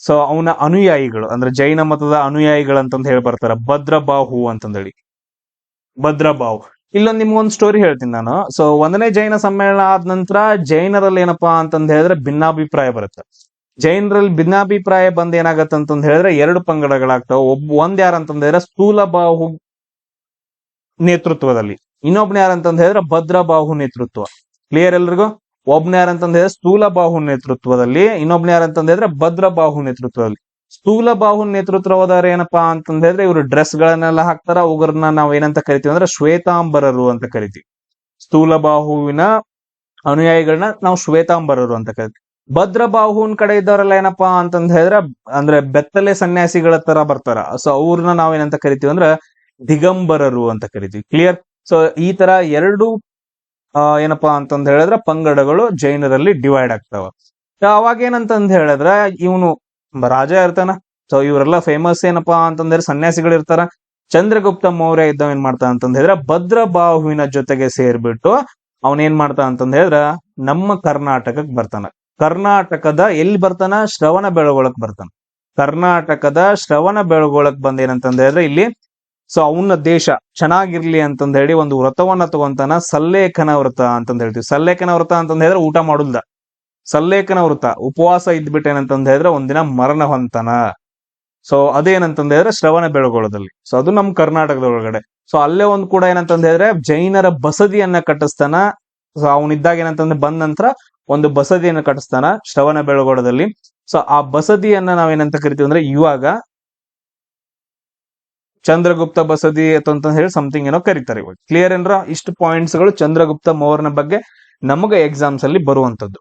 ಸೊ ಅವನ ಅನುಯಾಯಿಗಳು, ಅಂದ್ರೆ ಜೈನ ಮತದ ಅನುಯಾಯಿಗಳು ಅಂತಂದ ಹೇಳಿ ಬರ್ತಾರ, ಭದ್ರಬಾಹು ಅಂತಂದೇಳಿ. ಭದ್ರಬಾಹು. ಇಲ್ಲೊಂದು ನಿಮ್ಗೊಂದು ಸ್ಟೋರಿ ಹೇಳ್ತೀನಿ ನಾನು. ಸೊ ಒಂದನೇ ಜೈನ ಸಮ್ಮೇಳನ ಆದ ನಂತರ ಜೈನರಲ್ಲಿ ಏನಪ್ಪಾ ಅಂತಂದ ಹೇಳಿದ್ರೆ ಭಿನ್ನಾಭಿಪ್ರಾಯ ಬರುತ್ತೆ. ಜೈನರಲ್ಲಿ ಭಿನ್ನಾಭಿಪ್ರಾಯ ಬಂದ್ ಏನಾಗತ್ತೆ ಅಂತಂದ್ ಹೇಳಿದ್ರೆ ಎರಡು ಪಂಗಡಗಳಾಗ್ತಾವ. ಒಬ್ಬ ಒಂದ್ ಯಾರಂತಂದ್ರೆ ಸ್ಥೂಲ ಸ್ಥೂಲಬಾಹು ನೇತೃತ್ವದಲ್ಲಿ. ಇನ್ನೊಬ್ನ ಯಾರಂತಂದ್ ಹೇಳಿದ್ರೆ ಭದ್ರಬಾಹು ನೇತೃತ್ವ. ಕ್ಲಿಯರ್ ಎಲ್ರಿಗೂ? ಒಬ್ನ ಯಾರಂತಂದ್ ಹೇಳಿದ್ರೆ ಸ್ಥೂಲಬಾಹು ನೇತೃತ್ವದಲ್ಲಿ, ಇನ್ನೊಬ್ನ ಯಾರಂತಂದ್ ಹೇಳಿದ್ರೆ ಭದ್ರಬಾಹು ನೇತೃತ್ವದಲ್ಲಿ. ಸ್ಥೂಲ ಬಾಹು ನೇತೃತ್ವದವರು ಏನಪ್ಪಾ ಅಂತಂದ ಹೇಳಿದ್ರೆ ಇವರು ಡ್ರೆಸ್ ಗಳನ್ನೆಲ್ಲ ಹಾಕ್ತಾರ ಉಗ್ರನ್ನ ನಾವ್ ಏನಂತ ಕರಿತೀವಿ ಅಂದ್ರೆ ಶ್ವೇತಾಂಬರರು ಅಂತ ಕರಿತೀವಿ. ಸ್ಥೂಲ ಬಾಹುವಿನ ಅನುಯಾಯಿಗಳನ್ನ ನಾವು ಶ್ವೇತಾಂಬರರು ಅಂತ ಕರಿತೀವಿ. ಭದ್ರ ಭದ್ರಬಾಹುನ್ ಕಡೆ ಇದ್ದವರೆಲ್ಲ ಏನಪ್ಪಾ ಅಂತಂದ ಹೇಳಿದ್ರೆ ಅಂದ್ರೆ ಬೆತ್ತಲೆ ಸನ್ಯಾಸಿಗಳ ತರ ಬರ್ತಾರ. ಸೊ ಅವ್ರನ್ನ ನಾವೇನಂತ ಕರಿತೀವಿ ಅಂದ್ರೆ ದಿಗಂಬರರು ಅಂತ ಕರಿತೀವಿ. ಕ್ಲಿಯರ್ ಸೊ ಈ ತರ ಎರಡು ಏನಪ್ಪಾ ಅಂತಂದ ಹೇಳಿದ್ರೆ ಪಂಗಡಗಳು ಜೈನರಲ್ಲಿ ಡಿವೈಡ್ ಆಗ್ತಾವ. ಅವಾಗ ಏನಂತಂದ್ ಹೇಳಿದ್ರೆ ಇವನು ರಾಜ ಇರ್ತಾನ. ಸೊ ಇವರೆಲ್ಲ ಫೇಮಸ್ ಏನಪ್ಪಾ ಅಂತಂದ್ರೆ ಸನ್ಯಾಸಿಗಳು ಇರ್ತಾರ. ಚಂದ್ರಗುಪ್ತ ಮೌರ್ಯ ಇದ್ದವ ಏನ್ ಮಾಡ್ತಾ ಅಂತಂದ್ ಹೇಳಿದ್ರೆ ಭದ್ರಬಾಹುವಿನ ಜೊತೆಗೆ ಸೇರ್ಬಿಟ್ಟು ಅವನೇನ್ ಮಾಡ್ತಾ ಅಂತಂದ ಹೇಳಿದ್ರ ನಮ್ಮ ಕರ್ನಾಟಕಕ್ ಬರ್ತಾನ. ಕರ್ನಾಟಕದ ಎಲ್ಲಿ ಬರ್ತಾನ? ಶ್ರವಣ ಬೆಳಗೊಳಕ್ ಬರ್ತಾನ. ಕರ್ನಾಟಕದ ಶ್ರವಣ ಬೆಳಗೊಳಕ್ ಬಂದ ಹೇಳಿದ್ರೆ ಇಲ್ಲಿ ಸೊ ಅವನ ದೇಶ ಚೆನ್ನಾಗಿರ್ಲಿ ಅಂತಂದ ಹೇಳಿ ಒಂದು ವ್ರತವನ್ನ ತಗೊಂತಾನ ಸಲ್ಲೇಖನ ವ್ರತ ಅಂತಂದ ಹೇಳ್ತೀವಿ. ಸಲ್ಲೇಖನ ವ್ರತ ಅಂತಂದ ಹೇಳಿದ್ರೆ ಊಟ ಮಾಡುಲ್ದ. ಸಲ್ಲೇಖನ ವ್ರತ, ಉಪವಾಸ ಇದ್ಬಿಟ್ಟೇನಂತಂದ್ ಹೇಳಿದ್ರೆ ಒಂದಿನ ಮರಣ ಹೊಂತಾನ. ಸೊ ಅದೇನಂತಂದ ಹೇಳಿದ್ರೆ ಶ್ರವಣ ಬೆಳಗೊಳದಲ್ಲಿ. ಸೊ ಅದು ನಮ್ ಕರ್ನಾಟಕದ ಒಳಗಡೆ. ಸೊ ಅಲ್ಲೇ ಒಂದ್ ಕೂಡ ಏನಂತಂದ ಹೇಳಿದ್ರೆ ಜೈನರ ಬಸದಿಯನ್ನ ಕಟ್ಟಿಸ್ತಾನ. ಸೊ ಅವನಿದ್ದಾಗ ಏನಂತಂದ್ರೆ ಬಂದ ನಂತರ ಒಂದು ಬಸದಿಯನ್ನ ಕಟ್ಟಿಸ್ತಾನ ಶ್ರವಣ ಬೆಳಗೊಳದಲ್ಲಿ. ಸೊ ಆ ಬಸದಿಯನ್ನ ನಾವೇನಂತ ಕರಿತೀವಿ ಅಂದ್ರೆ ಇವಾಗ ಚಂದ್ರಗುಪ್ತ ಬಸದಿ ಅಂತ ಹೇಳಿ ಸಮಥಿಂಗ್ ಏನೋ ಕರೀತಾರೆ ಇವಾಗ. ಕ್ಲಿಯರ್ ಏನ್ರ? ಇಷ್ಟು ಪಾಯಿಂಟ್ಸ್ಗಳು ಚಂದ್ರಗುಪ್ತ ಮೌರ್ಯನ ಬಗ್ಗೆ ನಮಗೆ ಎಕ್ಸಾಮ್ಸ್ ಅಲ್ಲಿ ಬರುವಂತದ್ದು.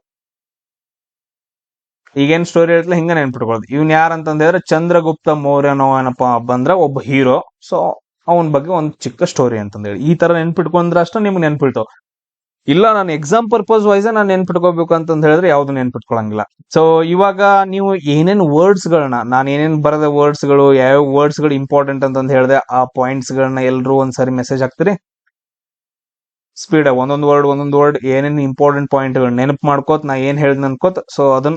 ಈಗೇನ್ ಸ್ಟೋರಿ ಹೇಳ್ತಲ್ಲ, ಹಿಂಗ ನೆನ್ಪಿಟ್ಕೊಳ್ಳೋದು ಇವನ್ ಯಾರ ಹೇಳಿದ್ರೆ ಚಂದ್ರಗುಪ್ತ ಮೌರ್ಯನೋ ಏನಪ್ಪಾ ಬಂದ್ರ ಒಬ್ಬ ಹೀರೋ ಸೊ ಅವನ ಬಗ್ಗೆ ಒಂದು ಚಿಕ್ಕ ಸ್ಟೋರಿ ಅಂತಂದೇಳಿ ಈ ತರ ನೆನ್ಪಿಟ್ಕೊಂಡ್ರೆ ಅಷ್ಟ ನಿಮ್ಗೆ ನೆನ್ಪಿಡ್ತಾವ ಇಲ್ಲ, ನಾನು ಎಕ್ಸಾಮ್ ಪರ್ಪಸ್ ವೈಸ್ ನಾನು ನೆನ್ಪಿಟ್ಕೋಬೇಕು ಅಂತಂದ್ ಹೇಳಿದ್ರೆ ಯಾವ್ದು ನೆನ್ಪಿಟ್ಕೊಳಂಗಿಲ್ಲ. ಸೊ ಇವಾಗ ನೀವು ಏನೇನ್ ವರ್ಡ್ಸ್ ಗಳನ್ನ, ನಾನು ಏನೇನ್ ಬರದ ವರ್ಡ್ಸ್ಗಳು ಯಾವ ವರ್ಡ್ಸ್ಗಳು ಇಂಪಾರ್ಟೆಂಟ್ ಅಂತಂದ್ ಹೇಳಿದೆ, ಆ ಪಾಯಿಂಟ್ಸ್ ಗಳನ್ನ ಎಲ್ರು ಒಂದ್ಸರಿ ಮೆಸೇಜ್ ಹಾಕ್ತೀರಿ? ಸ್ಪೀಡ್ ಒಂದೊಂದು ವರ್ಡ್ ಒಂದೊಂದು ವರ್ಡ್ ಏನೇನ್ ಇಂಪಾರ್ಟೆಂಟ್ ಪಾಯಿಂಟ್ಗಳು ನೆನಪು ಮಾಡ್ಕೋತ್, ನಾ ಏನ್ ಹೇಳಿದ್ ಅನ್ಕೋತ್ ಸೊ ಅದನ್ನ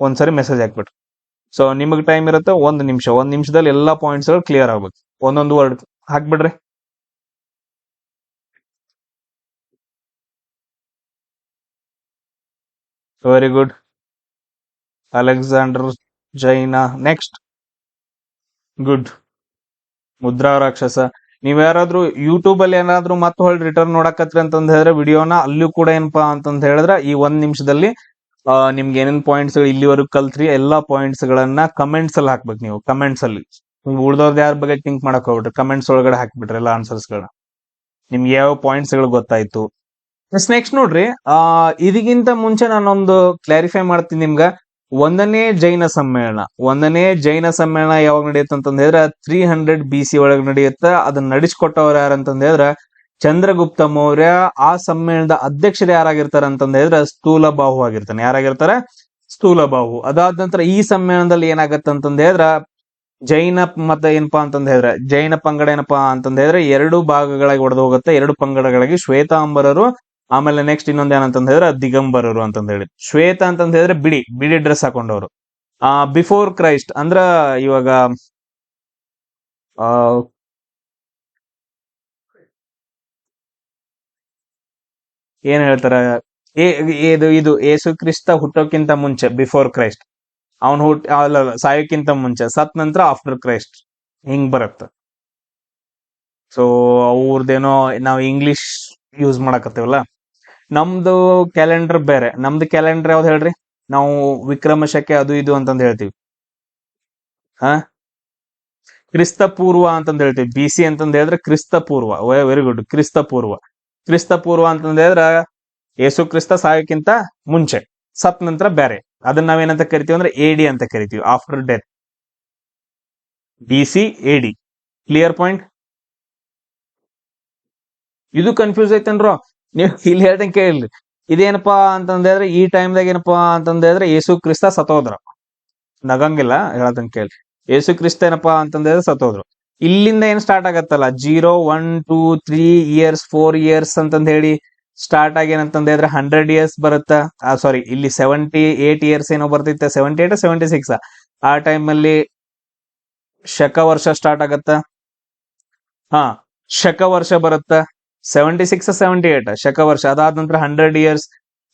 ಒಂದ್ಸರಿ ಮೆಸೇಜ್ ಹಾಕ್ಬಿಟ್ರಿ. ಸೊ ನಿಮಗೆ ಟೈಮ್ ಇರುತ್ತೆ, ಒಂದ್ ನಿಮಿಷ, ಒಂದ್ ನಿಮಿಷದಲ್ಲಿ ಎಲ್ಲಾ ಪಾಯಿಂಟ್ಸ್ಗಳು ಕ್ಲಿಯರ್ ಆಗ್ಬೇಕು. ಒಂದೊಂದು word ಹಾಕ್ಬಿಡ್ರಿ. Very good Alexander Jaina next good Mudrarakshasa ನೀವ್ ಯಾರಾದ್ರೂ ಯೂಟ್ಯೂಬ್ ಅಲ್ಲಿ ಏನಾದ್ರೂ ಮತ್ತೆ ಹೊಳ್ಳಿ ರಿಟರ್ನ್ ನೋಡಕತ್ರಿ ಅಂತಂದ್ ಹೇಳಿದ್ರೆ ವಿಡಿಯೋನ ಅಲ್ಲೂ ಕೂಡ ಏನಪ್ಪಾ ಅಂತಂದ್ ಹೇಳಿದ್ರೆ ಈ ಒಂದ್ ನಿಮಿಷದಲ್ಲಿ ನಿಮ್ಗೆ ಏನೇನ್ ಪಾಯಿಂಟ್ಸ್ ಇಲ್ಲಿವರೆಗೂ ಕಲ್ತ್ರಿ, ಎಲ್ಲಾ ಪಾಯಿಂಟ್ಸ್ ಗಳನ್ನ ಕಮೆಂಟ್ಸ್ ಅಲ್ಲಿ ಹಾಕ್ಬೇಕು ನೀವು ಕಮೆಂಟ್ಸ್ ಅಲ್ಲಿ. ಉಳ್ದವ್ರದ್ದು ಯಾರ ಬಗ್ಗೆ ಥಿಂಕ್ ಮಾಡಕ್ ಹೋಗ್ಬಿಟ್ರಿ ಕಮೆಂಟ್ಸ್ ಒಳಗಡೆ ಹಾಕ್ಬಿಟ್ರಿ ಎಲ್ಲ ಆನ್ಸರ್ಸ್ ಗಳನ್ನ. ನಿಮ್ಗೆ ಯಾವ ಪಾಯಿಂಟ್ಸ್ಗಳು ಗೊತ್ತಾಯ್ತು ನೆಕ್ಸ್ಟ್ ನೋಡ್ರಿ. ಆ, ಇದಕ್ಕಿಂತ ಮುಂಚೆ ನಾನೊಂದು ಕ್ಲಾರಿಫೈ ಮಾಡ್ತೀನಿ ನಿಮ್ಗ. ಒಂದನೇ ಜೈನ ಸಮ್ಮೇಳನ. ಒಂದನೇ ಜೈನ ಸಮ್ಮೇಳನ ಯಾವಾಗ ನಡೆಯುತ್ತೆ ಅಂತಂದ ಹೇಳಿದ್ರೆ ತ್ರೀ ಹಂಡ್ರೆಡ್ ಬಿ ಸಿ ಒಳಗೆ ನಡೆಯುತ್ತೆ. ಅದನ್ನ ನಡೆಸ್ಕೊಟ್ಟವ್ರು ಹೇಳಿದ್ರೆ ಚಂದ್ರಗುಪ್ತ ಮೌರ್ಯ ಆ ಸಮ್ಮೇಳನದ ಅಧ್ಯಕ್ಷರು ಯಾರಾಗಿರ್ತಾರೆ ಅಂತಂದ ಹೇಳಿದ್ರೆ ಸ್ಥೂಲ ಬಾಹು ಆಗಿರ್ತಾನೆ. ಯಾರಾಗಿರ್ತಾರೆ? ಸ್ಥೂಲ ಬಾಹು ಅದಾದ ನಂತರ ಈ ಸಮ್ಮೇಳನದಲ್ಲಿ ಏನಾಗತ್ತೆ ಅಂತಂದ ಹೇಳಿದ್ರ, ಜೈನ ಮತ ಏನಪ್ಪಾ ಅಂತಂದ ಹೇಳಿದ್ರೆ, ಜೈನ ಪಂಗಡ ಏನಪ್ಪಾ ಅಂತಂದ ಹೇಳಿದ್ರೆ, ಎರಡು ಭಾಗಗಳಾಗಿ ಒಡೆದು ಹೋಗುತ್ತೆ. ಎರಡು ಪಂಗಡಗಳಿಗೆ ಶ್ವೇತಾಂಬರರು ಆಮೇಲೆ ನೆಕ್ಸ್ಟ್ ಇನ್ನೊಂದ್ ಏನಂತಂದ್ ಹೇಳಿದ್ರೆ ದಿಗಂಬರರು ಅಂತಂದ್ ಹೇಳಿ ಶ್ವೇತ ಅಂತಂದ್ ಹೇಳಿದ್ರೆ ಬಿಳಿ ಬಿಳಿ ಡ್ರೆಸ್ ಹಾಕೊಂಡವರು. ಆ ಬಿಫೋರ್ ಕ್ರೈಸ್ಟ್ ಅಂದ್ರ ಇವಾಗ ಏನ್ ಹೇಳ್ತಾರ? ಇದು ಇದು ಏಸು ಕ್ರಿಸ್ತ ಹುಟ್ಟೋಕ್ಕಿಂತ ಮುಂಚೆ ಬಿಫೋರ್ ಕ್ರೈಸ್ಟ್ ಅವನ್ ಹುಟ್ ಅಲ್ಲ, ಸಾಯೋಕ್ಕಿಂತ ಮುಂಚೆ ಸತ್ ನಂತರ ಆಫ್ಟರ್ ಕ್ರೈಸ್ಟ್ ಹಿಂಗ್ ಬರತ್ತ. ಸೊ ಅವ್ರದ್ದೇನೋ ನಾವ್ ಇಂಗ್ಲಿಷ್ ಯೂಸ್ ಮಾಡಕತ್ತೇವಲ್ಲ? ನಮ್ದು ಕ್ಯಾಲೆಂಡರ್ ಬೇರೆ. ನಮ್ದು ಕ್ಯಾಲೆಂಡರ್ ಯಾವ್ದು ಹೇಳ್ರಿ? ನಾವು ವಿಕ್ರಮ ಶಕೆ ಅದು ಇದು ಅಂತಂದು ಹೇಳ್ತೀವಿ. ಹಾ? ಕ್ರಿಸ್ತ ಪೂರ್ವ ಅಂತಂದು ಹೇಳ್ತೀವಿ. ಬಿ ಸಿ ಅಂತಂದು ಹೇಳಿದ್ರೆ ಕ್ರಿಸ್ತ ಪೂರ್ವ ವೆರಿ ಗುಡ್ ಕ್ರಿಸ್ತ ಪೂರ್ವ ಕ್ರಿಸ್ತ ಪೂರ್ವ ಅಂತಂದು ಹೇಳಿದ್ರೆ ಯೇಸು ಕ್ರಿಸ್ತ ಸಾಯೋಕ್ಕಿಂತ ಮುಂಚೆ, ಸತ್ ನಂತರ ಬೇರೆ ಅದನ್ನ ನಾವೇನಂತ ಕರಿತೀವಿ ಅಂದ್ರೆ ಎಡಿ ಅಂತ ಕರಿತೀವಿ. After death B C AD clear point ಇದು ಕನ್ಫ್ಯೂಸ್ ಐತೇನ್ರೋ ನೀವು ಇಲ್ಲಿ ಹೇಳ್ದಂಗೆ ಕೇಳಿ. ಇದೇನಪ್ಪಾ ಅಂತಂದ್ರೆ ಈ ಟೈಮ್ದಾಗ ಏನಪ್ಪಾ ಅಂತಂದ್ರೆ ಯೇಸು ಕ್ರಿಸ್ತ ಸತ್ತೋದ್ರ ನಗಂಗಿಲ್ಲ ಹೇಳದಂಗೆ ಕೇಳಿ. ಯೇಸು ಕ್ರಿಸ್ತ ಏನಪ್ಪಾ ಅಂತಂದ್ರೆ ಸತ್ತೋದ್ರು ಇಲ್ಲಿಂದ ಏನ್ ಸ್ಟಾರ್ಟ್ ಆಗತ್ತಲ್ಲ? Zero one two three years four years ಅಂತಂದ ಹೇಳಿ ಸ್ಟಾರ್ಟ್ ಆಗಿ ಏನಂತಂದ್ರೆ ಹಂಡ್ರೆಡ್ ಇಯರ್ಸ್ ಬರುತ್ತಾ? ಸಾರಿ ಇಲ್ಲಿ ಸೆವೆಂಟಿ ಏಟ್ ಇಯರ್ಸ್ ಏನೋ ಬರ್ತಿತ್ತೆ. ಸೆವೆಂಟಿ ಏಟ್ ಸೆವೆಂಟಿ ಸಿಕ್ಸ್ ಆ ಟೈಮ್ ಅಲ್ಲಿ ಶಕ ವರ್ಷ ಸ್ಟಾರ್ಟ್ ಆಗತ್ತ? ಹಾ, ಶಕ ವರ್ಷ ಬರುತ್ತ? ಸೆವೆಂಟಿ ಸಿಕ್ಸ್ ಸೆವೆಂಟಿ ಏಟ್ ಶಕವರ್ಷ. ಅದಾದ ನಂತರ ಹಂಡ್ರೆಡ್ ಇಯರ್ಸ್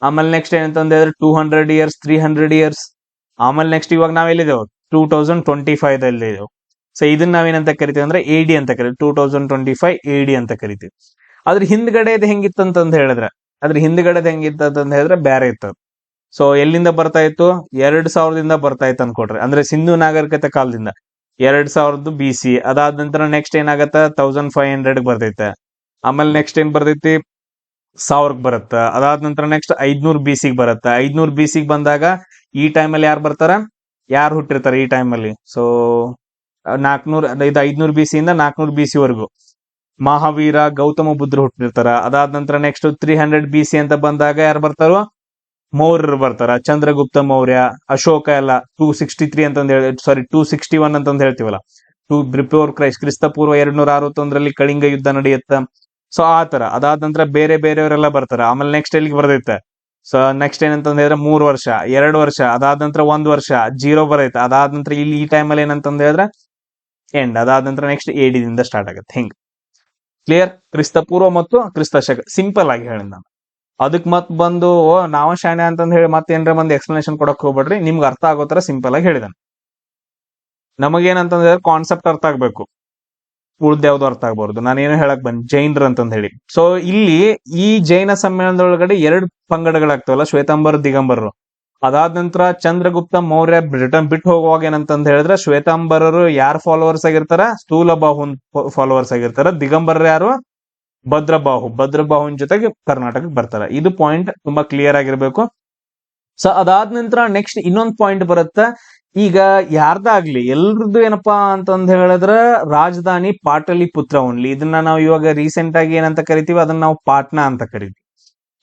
ಆಮೇಲೆ ನೆಕ್ಸ್ಟ್ ಏನಂತಂದ್ರೆ two hundred years three hundred years ಆಮೇಲೆ ನೆಕ್ಸ್ಟ್ ಇವಾಗ ನಾವ್ ಎಲ್ಲಿದ್ದೇವೆ ಟೂ ತೌಸಂಡ್ ಟ್ವೆಂಟಿ ಫೈವ್ ಇದ್ದೇವೆ ಸೊ ಇದನ್ನ ನಾವೇನಂತ ಕರಿತೀವಿ ಅಂದ್ರೆ ಎ ಡಿ ಅಂತ ಕರಿತೀವಿ. Two thousand twenty five A D ಅಂತ ಕರಿತೀವಿ. ಅದ್ರ ಹಿಂದ್ಗಡೆ ಇದು ಅಂತ ಹೇಳಿದ್ರೆ, ಅದ್ರ ಹಿಂದ್ಗಡೆ ಅಂತ ಹೇಳಿದ್ರೆ ಬೇರೆ ಇತ್ತು. ಸೊ ಎಲ್ಲಿಂದ ಬರ್ತಾ ಇತ್ತು? ಎರಡ್ ಸಾವಿರದಿಂದ ಬರ್ತಾ ಇತ್ತು ಅನ್ಕೊಡ್ರಿ ಅಂದ್ರೆ ಸಿಂಧು ನಾಗರಿಕತೆ ಕಾಲದಿಂದ. ಎರಡ್ ಸಾವಿರದ ಬಿ ಸಿ ಅದಾದ ನಂತರ ನೆಕ್ಸ್ಟ್ ಏನಾಗತ್ತ? ತೌಸಂಡ್ ಫೈವ್ ಹಂಡ್ರೆಡ್ ಬರ್ತೈತೆ. ಆಮೇಲೆ ನೆಕ್ಸ್ಟ್ ಏನ್ ಬರ್ತೈತಿ? ಸಾವಿರಕ್ ಬರುತ್ತ. ಅದಾದ ನಂತರ ನೆಕ್ಸ್ಟ್ ಐದ್ನೂರ್ ಬಿಸಿಗೆ ಬರುತ್ತ. ಐದ್ನೂರ್ ಬಿಸಿಗೆ ಬಂದಾಗ ಈ ಟೈಮಲ್ಲಿ ಯಾರು ಬರ್ತಾರ? ಯಾರು ಹುಟ್ಟಿರ್ತಾರ ಈ ಟೈಮಲ್ಲಿ ಸೊ ನಾಲ್ಕನೂರ್ ಇದು ಐದ್ನೂರ್ ಬಿ ಸಿ ಇಂದ ನಾಲ್ಕನೂರ್ ಬಿ ಮಹಾವೀರ, ಗೌತಮ ಬುದ್ಧರು ಹುಟ್ಟಿರ್ತಾರ. ಅದಾದ ನಂತರ next three hundred B C ಅಂತ ಬಂದಾಗ ಯಾರು ಬರ್ತಾರೋ? ಮೌರ್ಯರು ಬರ್ತಾರ. ಚಂದ್ರಗುಪ್ತ ಮೌರ್ಯ, ಅಶೋಕ ಎಲ್ಲ ಟೂ ಸಿಕ್ಸ್ಟಿ ತ್ರೀ ಅಂತ ಹೇಳಿ ಸಾರಿ ಟೂ ಸಿಕ್ಸ್ಟಿ ಒನ್ ಅಂತಂದ್ ಹೇಳ್ತೀವಲ್ಲ. ಟೂ ಬಿಫೋರ್ ಕ್ರೈಸ್ಟ್ ಕ್ರಿಸ್ತ ಪೂರ್ವ ಎರಡ್ ನೂರ ಅರವತ್ತೊಂದರಲ್ಲಿ ಕಳಿಂಗ ಯುದ್ಧ ನಡೆಯುತ್ತ. ಸೊ ಆ ತರ ಅದಾದ ನಂತರ ಬೇರೆ ಬೇರೆಯವರೆಲ್ಲ ಬರ್ತಾರೆ. ಆಮೇಲೆ ನೆಕ್ಸ್ಟ್ ಎಲ್ಲಿಗೆ ಬರ್ತೈತೆ? ಸೊ ನೆಕ್ಸ್ಟ್ ಏನಂತಂದ್ರೆ ಮೂರ್ ವರ್ಷ, ಎರಡು ವರ್ಷ, ಅದಾದ ನಂತರ ಒಂದ್ ವರ್ಷ ಜೀರೋ ಬರೈತೆ. ಅದಾದ ನಂತರ ಇಲ್ಲಿ ಈ ಟೈಮಲ್ಲಿ ಏನಂತಂದ್ ಹೇಳಿದ್ರೆ ಎಂಡ್ ಅದಾದ ನಂತರ ನೆಕ್ಸ್ಟ್ ದಿಂದ ಸ್ಟಾರ್ಟ್ ಆಗುತ್ತೆ. ಹಿಂಗ್? ಕ್ಲಿಯರ್ ಕ್ರಿಸ್ತ ಪೂರ್ವ ಮತ್ತು ಕ್ರಿಸ್ತ ಶಕ ಸಿಂಪಲ್ ಆಗಿ ಹೇಳಿ ನಾನು. ಅದಕ್ ಮತ್ ಬಂದು ನಾವ ಶಾಣೆ ಅಂತಂದ್ ಹೇಳಿ ಮತ್ತೆ ಏನ್ರ ಬಂದು ಎಕ್ಸ್ಪ್ಲನೇಷನ್ ಕೊಡಕ್ ಹೋಗ್ಬೇಡ್ರಿ. ನಿಮ್ಗೆ ಅರ್ಥ ಆಗೋ ತರ ಸಿಂಪಲ್ ಆಗಿ ಹೇಳಿದಾನೆ ನಮಗೇನಂತಂದ್ರೆ ಕಾನ್ಸೆಪ್ಟ್ ಅರ್ಥ ಆಗ್ಬೇಕು. ಉಳ್ದ ಯಾವ್ದು ಅರ್ಥ ಆಗ್ಬಾರ್ದು. ನಾನೇನು ಹೇಳಕ್ ಬಂದ್ ಜೈನ್ರ ಅಂತಂದ್ ಹೇಳಿ. ಸೊ ಇಲ್ಲಿ ಈ ಜೈನ ಸಮ್ಮೇಳನದೊಳಗಡೆ ಎರಡು ಪಂಗಡಗಳಾಗ್ತವಲ್ಲ, ಶ್ವೇತಾಂಬರ್ ದಿಗಂಬರರು ಅದಾದ ನಂತರ ಚಂದ್ರಗುಪ್ತ ಮೌರ್ಯ ಬ್ರಿಟನ್ ಬಿಟ್ಟು ಹೋಗುವಾಗ ಏನಂತಂದ್ ಹೇಳಿದ್ರೆ, ಶ್ವೇತಾಂಬರರು ಯಾರ್ ಫಾಲೋವರ್ಸ್ ಆಗಿರ್ತಾರ? ಸ್ಥೂಲ ಬಾಹುನ್ ಫಾಲೋವರ್ಸ್ ಆಗಿರ್ತಾರ. ದಿಗಂಬರರು ಯಾರು? ಭದ್ರಬಾಹು. ಭದ್ರಬಾಹುನ್ ಜೊತೆಗೆ ಕರ್ನಾಟಕಕ್ಕೆ ಬರ್ತಾರ. ಇದು ಪಾಯಿಂಟ್ ತುಂಬಾ ಕ್ಲಿಯರ್ ಆಗಿರ್ಬೇಕು. ಸೊ ಅದಾದ ನಂತರ ನೆಕ್ಸ್ಟ್ ಇನ್ನೊಂದು ಪಾಯಿಂಟ್ ಬರುತ್ತೆ. ಈಗ ಯಾರ್ದಾಗ್ಲಿ ಎಲ್ರದ್ದು ಏನಪ್ಪಾ ಅಂತಂದ್ ಹೇಳಿದ್ರ ರಾಜಧಾನಿ ಪಾಟಲಿ ಪುತ್ರ ಓನ್ಲಿ ಇದನ್ನ ನಾವು ಇವಾಗ ರೀಸೆಂಟ್ ಆಗಿ ಏನಂತ ಕರಿತೀವಿ? ಅದನ್ನ ನಾವು ಪಾಟ್ನಾ ಅಂತ ಕರಿತೀವಿ.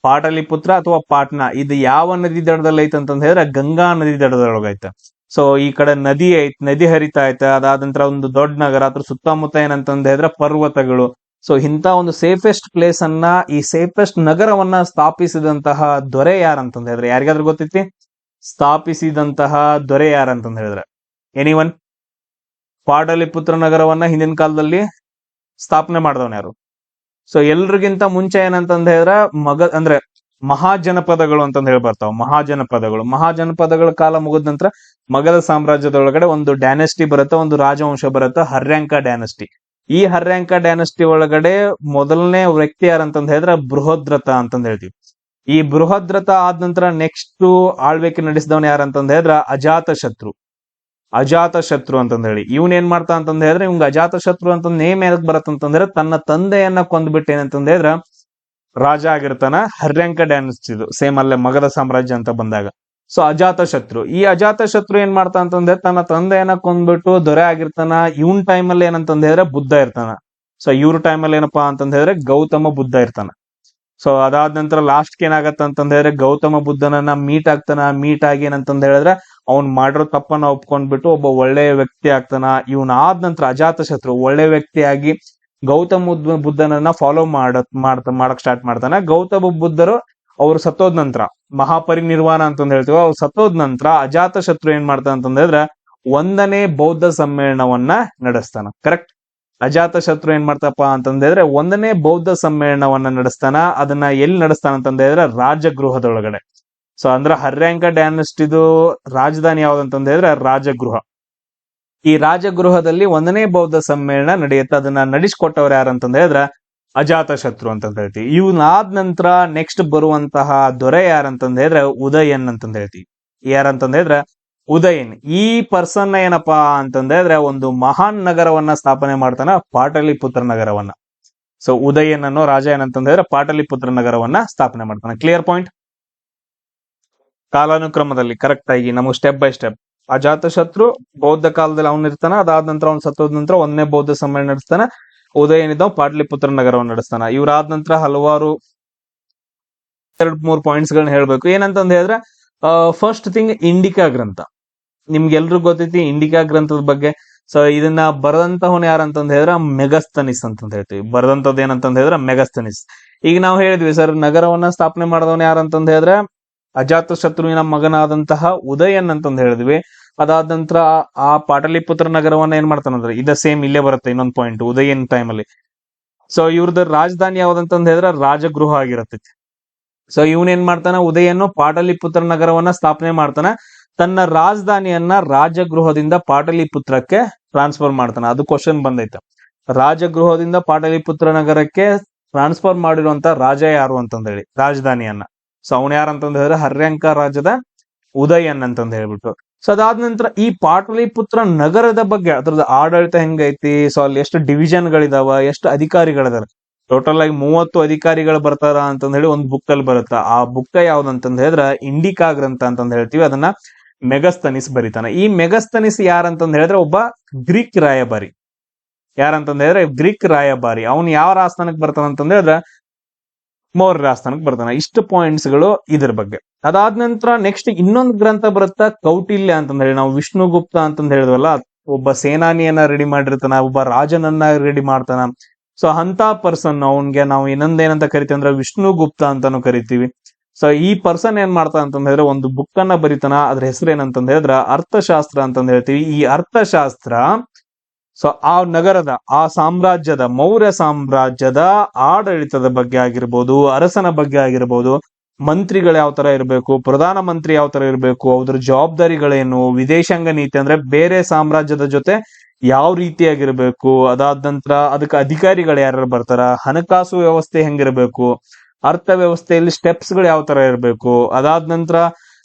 ಪಾಟಲಿಪುತ್ರ ಅಥವಾ ಪಾಟ್ನಾ, ಇದು ಯಾವ ನದಿ ದಡದಲ್ಲಿ ಐತೆ ಅಂತಂದ್ ಹೇಳಿದ್ರೆ ಗಂಗಾ ನದಿ ದಡದೊಳಗೈತೆ. ಸೊ ಈ ಕಡೆ ನದಿ ಐತ್, ನದಿ ಹರಿತಾ ಐತೆ. ಅದಾದ ನಂತರ ಒಂದು ದೊಡ್ಡ ನಗರ, ಅದ್ರ ಸುತ್ತಮುತ್ತ ಏನಂತಂದ ಹೇಳಿದ್ರೆ ಪರ್ವತಗಳು. ಸೊ ಇಂತ ಒಂದು ಸೇಫೆಸ್ಟ್ ಪ್ಲೇಸ್ ಅನ್ನ ಈ ಸೇಫೆಸ್ಟ್ ನಗರವನ್ನ ಸ್ಥಾಪಿಸಿದಂತಹ ದೊರೆ ಯಾರಂತಂದ್ ಹೇಳಿದ್ರೆ? ಯಾರಿಗಾದ್ರೂ ಗೊತ್ತೈತಿ? ಸ್ಥಾಪಿಸಿದಂತಹ ದೊರೆ ಯಾರಂತಂದ್ ಹೇಳಿದ್ರೆ. ಎನಿ ಒನ್ ಪಾಟಲಿಪುತ್ರ ನಗರವನ್ನ ಹಿಂದಿನ ಕಾಲದಲ್ಲಿ ಸ್ಥಾಪನೆ ಮಾಡಿದವನ ಯಾರು? ಸೊ ಎಲ್ರಿಗಿಂತ ಮುಂಚೆ ಏನಂತಂದ ಹೇಳಿದ್ರೆ, ಮಗ, ಅಂದ್ರೆ ಮಹಾಜನಪದಗಳು ಅಂತಂದು ಹೇಳಿ ಬರ್ತಾವ. ಮಹಾಜನಪದಗಳು. ಮಹಾಜನಪದಗಳ ಕಾಲ ಮುಗಿದ ನಂತರ ಮಗಧ ಸಾಮ್ರಾಜ್ಯದೊಳಗಡೆ ಒಂದು ಡ್ಯಾನೆಸ್ಟಿ ಬರುತ್ತೆ, ಒಂದು ರಾಜವಂಶ ಬರುತ್ತೆ, ಹರ್ಯಾಂಕ ಡ್ಯಾನೆಸ್ಟಿ ಈ ಹರ್ಯಾಂಕ ಡ್ಯಾನೆಸ್ಟಿ ಒಳಗಡೆ ಮೊದಲನೇ ವ್ಯಕ್ತಿ ಯಾರಂತಂದ್ ಹೇಳಿದ್ರೆ, ಬೃಹದ್ರಥ ಅಂತಂದು ಹೇಳ್ತೀವಿ. ಈ ಬೃಹದ್ರಥ ಆದ ನಂತರ ನೆಕ್ಸ್ಟ್ ಆಳ್ವಿಕೆ ನಡೆಸಿದವನ್ ಯಾರಂತಂದ ಹೇಳಿದ್ರ ಅಜಾತ ಶತ್ರು ಅಜಾತ ಶತ್ರು ಅಂತಂದ ಹೇಳಿ. ಇವನ್ ಏನ್ ಮಾಡ್ತಾ ಅಂತಂದ ಹೇಳಿದ್ರೆ ಇವಂಗ ಅಜಾತ ಶತ್ರು ಅಂತ ನೇಮ್ ಏನಕ್ ಬರತ್ತಂತಂದ್ರೆ ತನ್ನ ತಂದೆಯನ್ನ ಕೊಂದ್ಬಿಟ್ಟು ಏನಂತಂದ ಹೇಳಿದ್ರ ರಾಜ ಆಗಿರ್ತಾನ ಹರ್ಯಾಂಕ ಡ್ಯಾನ್ಸ್ ಇದು ಸೇಮ್ ಅಲ್ಲೇ ಮಗಧ ಸಾಮ್ರಾಜ್ಯ ಅಂತ ಬಂದಾಗ. ಸೊ ಅಜಾತ ಶತ್ರು ಈ ಅಜಾತ ಶತ್ರು ಏನ್ ಮಾಡ್ತಾ ಅಂತಂದ್ರೆ ತನ್ನ ತಂದೆಯನ್ನ ಕೊಂದ್ಬಿಟ್ಟು ದೊರೆ ಆಗಿರ್ತಾನ. ಇವನ್ ಟೈಮಲ್ಲಿ ಏನಂತಂದ ಹೇಳಿದ್ರೆ ಬುದ್ಧ ಇರ್ತಾನ. ಸೊ ಇವ್ರ ಟೈಮಲ್ಲಿ ಏನಪ್ಪಾ ಅಂತಂದ್ರೆ ಹೇಳಿದ್ರೆ ಗೌತಮ ಬುದ್ಧ ಇರ್ತಾನ. ಸೊ ಅದಾದ ನಂತರ ಲಾಸ್ಟ್ ಏನಾಗತ್ತ ಅಂತಂದ ಹೇಳಿದ್ರೆ ಗೌತಮ ಬುದ್ಧನನ್ನ ಮೀಟ್ ಆಗ್ತಾನ ಮೀಟ್ ಆಗಿ ಏನಂತಂದ ಹೇಳಿದ್ರೆ ಅವ್ನ್ ಮಾಡಿರೋ ತಪ್ಪನ್ನ ಒಪ್ಕೊಂಡ್ಬಿಟ್ಟು ಒಬ್ಬ ಒಳ್ಳೆ ವ್ಯಕ್ತಿ ಆಗ್ತಾನ. ಇವನ್ ಆದ ನಂತರ ಅಜಾತ ಶತ್ರು, ಒಳ್ಳೆ ವ್ಯಕ್ತಿಯಾಗಿ ಗೌತಮ ಬುದ್ಧ, ಬುದ್ಧನನ್ನ ಫಾಲೋ ಮಾಡ ಮಾಡ್ತಾ, ಮಾಡಕ್ ಸ್ಟಾರ್ಟ್ ಮಾಡ್ತಾನ. ಗೌತಮ ಬುದ್ಧರು ಅವ್ರು ಸತ್ತೋದ್ ನಂತರ, ಮಹಾಪರಿನಿರ್ವಾಣ ಅಂತಂದ ಹೇಳ್ತೀವಿ, ಅವ್ರು ಸತ್ತೋದ್ ನಂತರ ಅಜಾತ ಶತ್ರು ಏನ್ ಮಾಡ್ತಾನ ಅಂತಂದ್ರೆ ಒಂದನೇ ಬೌದ್ಧ ಸಮ್ಮೇಳನವನ್ನ ನಡೆಸ್ತಾನ. ಕರೆಕ್ಟ್ ಅಜಾತ ಶತ್ರು ಏನ್ ಮಾಡ್ತಪ್ಪ ಅಂತಂದ್ರೆ ಒಂದನೇ ಬೌದ್ಧ ಸಮ್ಮೇಳನವನ್ನ ನಡೆಸ್ತಾನ, ಅದನ್ನ ಎಲ್ಲಿ ನಡೆಸ್ತಾನ ಅಂತಂದ ಹೇಳಿದ್ರೆ ರಾಜಗೃಹದೊಳಗಡೆ. ಸೊ ಅಂದ್ರ ಹರ್ಯಾಂಕ ಡ್ಯಾನಸ್ಟಿದು ರಾಜಧಾನಿ ಯಾವ್ದಂತಂದ ಹೇಳಿದ್ರೆ ರಾಜಗೃಹ. ಈ ರಾಜಗೃಹದಲ್ಲಿ ಒಂದನೇ ಬೌದ್ಧ ಸಮ್ಮೇಳನ ನಡೆಯುತ್ತೆ, ಅದನ್ನ ನಡೆಸಿಕೊಟ್ಟವ್ರು ಯಾರಂತಂದ್ರೆ ಹೇಳಿದ್ರೆ ಅಜಾತ ಶತ್ರು ಅಂತ ಹೇಳ್ತೀವಿ. ಇವನಾದ ನಂತರ ನೆಕ್ಸ್ಟ್ ಬರುವಂತಹ ದೊರೆ ಯಾರಂತಂದ ಹೇಳಿದ್ರೆ ಉದಯನ್ ಅಂತಂದ ಹೇಳ್ತೀವಿ. ಯಾರಂತಂದ ಹೇಳಿದ್ರೆ ಉದಯನ್, ಈ ಪರ್ಸನ್ ಏನಪ್ಪಾ ಅಂತಂದ್ರೆ ಒಂದು ಮಹಾನ್ ನಗರವನ್ನ ಸ್ಥಾಪನೆ ಮಾಡ್ತಾನ ಪಾಟಲಿಪುತ್ರ ನಗರವನ್ನ. ಸೊ ಉದಯನ್ ಅನ್ನೋ ರಾಜ ಏನಂತಂದ್ರೆ ಪಾಟಲಿಪುತ್ರ ನಗರವನ್ನ ಸ್ಥಾಪನೆ ಮಾಡ್ತಾನೆ. ಕ್ಲಿಯರ್ ಪಾಯಿಂಟ್ ಕಾಲಾನುಕ್ರಮದಲ್ಲಿ ಕರೆಕ್ಟ್ ಆಗಿ ನಮಗೆ ಸ್ಟೆಪ್ ಬೈ ಸ್ಟೆಪ್ ಅಜಾತ ಶತ್ರು, ಬೌದ್ಧ ಕಾಲದಲ್ಲಿ ಅವನ್ ಇರ್ತಾನ, ಅದಾದ ನಂತರ ಅವ್ನು ಸತ್ತೋದ ನಂತರ ಒಂದನೇ ಬೌದ್ಧ ಸಮ್ಮೇಳನ ನಡೆಸ್ತಾನ. ಉದಯನಿದ್ದ ಪಾಟಲಿಪುತ್ರ ನಗರವನ್ನು ನಡೆಸ್ತಾನ. ಇವ್ರಾದ ನಂತರ ಹಲವಾರು ಎರಡ್, ಮೂರ್ ಪಾಯಿಂಟ್ಸ್ ಗಳನ್ನ ಹೇಳ್ಬೇಕು. ಏನಂತಂದ್ರೆ ಹೇಳಿದ್ರೆ ಫಸ್ಟ್ ಥಿಂಗ್ ಇಂಡಿಕಾ ಗ್ರಂಥ. ನಿಮ್ಗೆಲ್ರಿಗೂ ಗೊತ್ತೈತಿ, ಇಂಡಿಕಾ ಗ್ರಂಥದ ಬಗ್ಗೆ. ಸೊ ಇದನ್ನ ಬರೆದಂತವನ್ ಯಾರಂತಂದ್ ಹೇಳಿದ್ರ, ಮೆಗಸ್ತನಿಸ್ ಅಂತ ಹೇಳ್ತೀವಿ. ಬರೆದಂತದ್ ಏನಂತಂದ್ ಹೇಳಿದ್ರ, ಮೆಗಸ್ತನಿಸ್. ಈಗ ನಾವು ಹೇಳಿದ್ವಿ, ಸರ್, ನಗರವನ್ನ ಸ್ಥಾಪನೆ ಮಾಡಿದವನ್ ಯಾರಂತಂದ್ ಹೇಳಿದ್ರೆ ಅಜಾತ ಶತ್ರುವಿನ ಮಗನಾದಂತಹ ಉದಯನ್ ಅಂತಂದ ಹೇಳಿದ್ವಿ. ಅದಾದ ನಂತರ ಆ ಪಾಟಲಿಪುತ್ರ ನಗರವನ್ನ ಏನ್ ಮಾಡ್ತಾನಂದ್ರೆ ಇದ ಸೇಮ್ ಇಲ್ಲೇ ಬರುತ್ತೆ ಇನ್ನೊಂದ್ ಪಾಯಿಂಟ್ ಉದಯನ್ ಟೈಮ್ ಅಲ್ಲಿ. ಸೊ ಇವ್ರದ್ದು ರಾಜಧಾನಿ ಯಾವ್ದಂತಂದ್ ಹೇಳಿದ್ರೆ, ರಾಜಗೃಹ ಆಗಿರತೈತಿ ಸೊ ಇವನ್ ಏನ್ ಮಾಡ್ತಾನ, ಉದಯನ್ನು ಪಾಟಲಿಪುತ್ರ ನಗರವನ್ನ ಸ್ಥಾಪನೆ ಮಾಡ್ತಾನ. ತನ್ನ ರಾಜಧಾನಿಯನ್ನ ರಾಜಗೃಹದಿಂದ ಪಾಟಲಿಪುತ್ರಕ್ಕೆ ಟ್ರಾನ್ಸ್ಫರ್ ಮಾಡ್ತಾನೆ. ಅದು ಕ್ವಶನ್ ಬಂದೈತೆ. ರಾಜಗೃಹದಿಂದ ಪಾಟಲಿಪುತ್ರ ನಗರಕ್ಕೆ ಟ್ರಾನ್ಸ್ಫರ್ ಮಾಡಿರುವಂತ ರಾಜ ಯಾರು ಅಂತಂದೇಳಿ? ರಾಜಧಾನಿಯನ್ನ. ಸೊ ಅವನ್ ಯಾರಂತಂದ್ ಹೇಳಿದ್ರೆ ಹರ್ಯಾಂಕ ರಾಜದ ಉದಯನ್ ಅಂತಂದ ಹೇಳ್ಬಿಟ್ಟು ಸೊ ಅದಾದ ನಂತರ ಈ ಪಾಟಲಿಪುತ್ರ ನಗರದ ಬಗ್ಗೆ, ಅದ್ರದ್ದು ಆಡಳಿತ ಹೆಂಗೈತಿ? ಸೊ ಅಲ್ಲಿ ಎಷ್ಟು ಡಿವಿಷನ್ ಗಳಿದಾವ ಎಷ್ಟು ಅಧಿಕಾರಿಗಳಿದಾರೆ? ಟೋಟಲ್ ಆಗಿ ಮೂವತ್ತು ಅಧಿಕಾರಿಗಳು ಬರ್ತಾರ ಅಂತಂದ ಹೇಳಿ ಒಂದು ಬುಕ್ ಅಲ್ಲಿ ಬರುತ್ತ? ಆ ಬುಕ್ ಯಾವ್ದಂತಂದ್ ಹೇಳಿದ್ರೆ ಇಂಡಿಕಾ ಗ್ರಂಥ ಅಂತಂದ ಹೇಳ್ತೀವಿ. ಅದನ್ನ ಮೆಗಸ್ತನಿಸ್ ಬರಿತಾನ. ಈ ಮೆಗಸ್ತನಿಸ್ ಯಾರಂತಂದ್ ಹೇಳಿದ್ರೆ ಒಬ್ಬ ಗ್ರೀಕ್ ರಾಯಭಾರಿ. ಯಾರಂತಂದ್ ಹೇಳಿದ್ರೆ ಗ್ರೀಕ್ ರಾಯಭಾರಿ. ಅವನು ಯಾವ ರಾಜಸ್ಥಾನಕ್ಕೆ ಬರ್ತಾನ ಅಂತಂದ್ ಹೇಳಿದ್ರೆ ಮೌರ್ಯ ರಾಜಸ್ಥಾನಕ್ಕೆ ಬರ್ತಾನ. ಇಷ್ಟು ಪಾಯಿಂಟ್ಸ್ಗಳು ಇದ್ರ ಬಗ್ಗೆ. ಅದಾದ ನಂತರ ನೆಕ್ಸ್ಟ್ ಇನ್ನೊಂದು ಗ್ರಂಥ ಬರುತ್ತಾ ಕೌಟಿಲ್ಯ ಅಂತಂದ್ರೆ ನಾವು ವಿಷ್ಣುಗುಪ್ತ ಅಂತಂದ್ ಹೇಳಿದ್ವಲ್ಲ, ಒಬ್ಬ ಸೇನಾನಿಯನ್ನ ರೆಡಿ ಮಾಡಿರ್ತಾನ, ಒಬ್ಬ ರಾಜನನ್ನ ರೆಡಿ ಮಾಡ್ತಾನ. ಸೊ ಅಂತ ಪರ್ಸನ್ ಅವನ್ಗೆ ನಾವು ಇನ್ನೊಂದೇನಂತ ಕರಿತೀವಿ ಅಂದ್ರೆ ವಿಷ್ಣುಗುಪ್ತ ಅಂತಾನು ಕರಿತೀವಿ. ಸೊ ಈ ಪರ್ಸನ್ ಏನ್ ಮಾಡ್ತಾನ ಅಂತಂದ್ರೆ ಒಂದು ಬುಕ್ ಅನ್ನ ಬರಿತಾನ, ಅದ್ರ ಹೆಸರು ಏನಂತಂದ ಹೇಳಿದ್ರ ಅರ್ಥಶಾಸ್ತ್ರ ಅಂತಂದ ಹೇಳ್ತೀವಿ. ಈ ಅರ್ಥಶಾಸ್ತ್ರ ಸೊ ಆ ನಗರದ, ಆ ಸಾಮ್ರಾಜ್ಯದ, ಮೌರ್ಯ ಸಾಮ್ರಾಜ್ಯದ ಆಡಳಿತದ ಬಗ್ಗೆ ಆಗಿರ್ಬೋದು, ಅರಸನ ಬಗ್ಗೆ ಆಗಿರ್ಬೋದು, ಮಂತ್ರಿಗಳು ಯಾವ ತರ ಇರಬೇಕು, ಪ್ರಧಾನ ಮಂತ್ರಿ ಯಾವ ತರ ಇರಬೇಕು ಅದ್ರ ಜವಾಬ್ದಾರಿಗಳೇನು, ವಿದೇಶಾಂಗ ನೀತಿ ಅಂದ್ರೆ ಬೇರೆ ಸಾಮ್ರಾಜ್ಯದ ಜೊತೆ ಯಾವ ರೀತಿಯಾಗಿರ್ಬೇಕು ಅದಾದ ನಂತರ ಅದಕ್ಕೆ ಅಧಿಕಾರಿಗಳು ಯಾರ್ಯಾರು ಬರ್ತಾರ, ಹಣಕಾಸು ವ್ಯವಸ್ಥೆ ಹೆಂಗಿರ್ಬೇಕು ಅರ್ಥ ವ್ಯವಸ್ಥೆಯಲ್ಲಿ ಸ್ಟೆಪ್ಸ್ಗಳು ಯಾವ ತರ ಇರಬೇಕು? ಅದಾದ ನಂತರ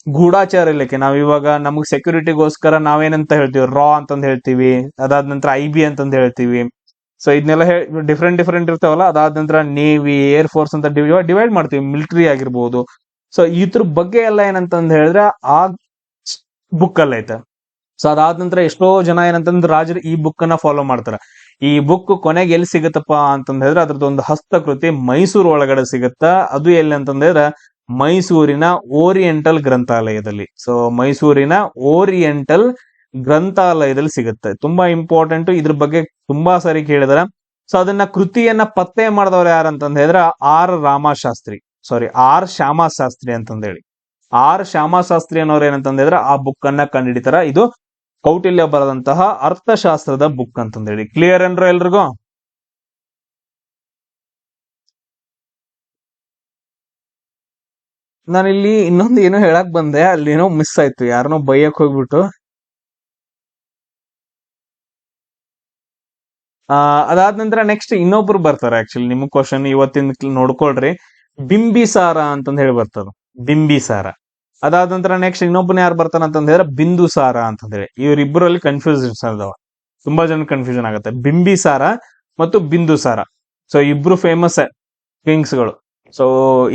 ಗೂಢಾಚಾರ ಇಲಾಖೆ ನಾವ್ ಇವಾಗ ನಮಗ್ ಸೆಕ್ಯೂರಿಟಿಗೋಸ್ಕರ ನಾವೇನಂತ ಹೇಳ್ತೀವಿ? ರಾ ಅಂತಂದ್ ಹೇಳ್ತೀವಿ. ಅದಾದ ನಂತರ ಐ ಬಿ ಅಂತಂದ್ ಹೇಳ್ತೀವಿ. ಸೊ ಇದನ್ನೆಲ್ಲ ಡಿಫ್ರೆಂಟ್ ಡಿಫ್ರೆಂಟ್ ಇರ್ತಾವಲ್ಲ, ಅದಾದ ನಂತರ ನೇವಿ ಏರ್ ಫೋರ್ಸ್ ಅಂತ ಡಿವೈಡ್ ಮಾಡ್ತೀವಿ ಮಿಲಿಟರಿ ಆಗಿರ್ಬೋದು. ಸೊ ಇದ್ರ ಬಗ್ಗೆ ಎಲ್ಲ ಏನಂತಂದ್ ಹೇಳಿದ್ರೆ, ಆ ಬುಕ್ ಅಲ್ಲೈತೆ. ಸೊ ಅದಾದ ನಂತರ ಎಷ್ಟೋ ಜನ ಏನಂತಂದ್ರೆ ರಾಜರು ಈ ಬುಕ್ ಅನ್ನ ಫಾಲೋ ಮಾಡ್ತಾರ. ಈ ಬುಕ್ ಕೊನೆಗೆ ಎಲ್ಲಿ ಸಿಗುತ್ತಪ್ಪ ಅಂತಂದ ಹೇಳಿದ್ರೆ ಅದ್ರದ್ದು ಒಂದು ಹಸ್ತಕೃತಿ ಮೈಸೂರು ಒಳಗಡೆ ಸಿಗುತ್ತಾ, ಅದು ಎಲ್ಲಿ ಅಂತಂದ್ರೆ ಮೈಸೂರಿನ ಓರಿಯೆಂಟಲ್ ಗ್ರಂಥಾಲಯದಲ್ಲಿ. ಸೊ ಮೈಸೂರಿನ ಓರಿಯೆಂಟಲ್ ಗ್ರಂಥಾಲಯದಲ್ಲಿ ಸಿಗುತ್ತೆ. ತುಂಬಾ ಇಂಪಾರ್ಟೆಂಟ್ ಇದ್ರ ಬಗ್ಗೆ ತುಂಬಾ ಸಾರಿ ಕೇಳಿದಾರ. ಸೊ ಅದನ್ನ ಕೃತಿಯನ್ನ ಪತ್ತೆ ಮಾಡಿದವ್ರು ಯಾರಂತಂದ ಹೇಳಿದ್ರೆ R Ramashastri. Sorry R Shyamashastri ಅಂತಂದೇಳಿ ಆರ್ ಶ್ಯಾಮಶಾಸ್ತ್ರಿ ಅನ್ನೋರು ಏನಂತಂದ್ರೆ ಆ ಬುಕ್ ಅನ್ನ ಕಂಡುಹಿಡಿತಾರ ಇದು ಕೌಟಿಲ್ಯ ಬರೆದಂತಹ ಅರ್ಥಶಾಸ್ತ್ರದ ಬುಕ್ ಅಂತಂದೇಳಿ. ಕ್ಲಿಯರ್ ಏನ್ರ ಎಲ್ರಿಗೂ? ನಾನಿಲ್ಲಿ ಇನ್ನೊಂದು ಏನೋ ಹೇಳಕ್ ಬಂದೆ ಅಲ್ಲಿ ಏನೋ ಮಿಸ್ ಆಯ್ತು ಯಾರನೋ ಬೈಯಕ್ ಹೋಗ್ಬಿಟ್ಟು. ಆ ಅದಾದ ನಂತರ ನೆಕ್ಸ್ಟ್ ಇನ್ನೊಬ್ರು ಬರ್ತಾರೆ ಆಕ್ಚುಲಿ ನಿಮ್ ಕ್ವಶನ್ ಇವತ್ತಿನ ನೋಡ್ಕೊಳ್ರಿ. ಬಿಂಬಿಸಾರ ಅಂತಂದ್ ಹೇಳಿ ಬರ್ತದ. ಬಿಂಬಿಸಾರ. ಅದಾದ ನಂತರ ನೆಕ್ಸ್ಟ್ ಇನ್ನೊಬ್ಬನ ಯಾರು ಬರ್ತಾನ ಅಂತ ಹೇಳಿದ್ರೆ ಬಿಂದುಸಾರ ಅಂತಂದ್ರೆ ಇವರಿಬ್ಬರಲ್ಲಿ ಕನ್ಫ್ಯೂಸನ್ಸ್ ಅದಾವ. ತುಂಬಾ ಜನ ಕನ್ಫ್ಯೂಷನ್ ಆಗುತ್ತೆ. ಬಿಂಬಿಸಾರ ಮತ್ತು ಬಿಂದುಸಾರ ಸೊ ಇಬ್ರು ಫೇಮಸ್ ಕಿಂಗ್ಸ್ಗಳು. ಸೊ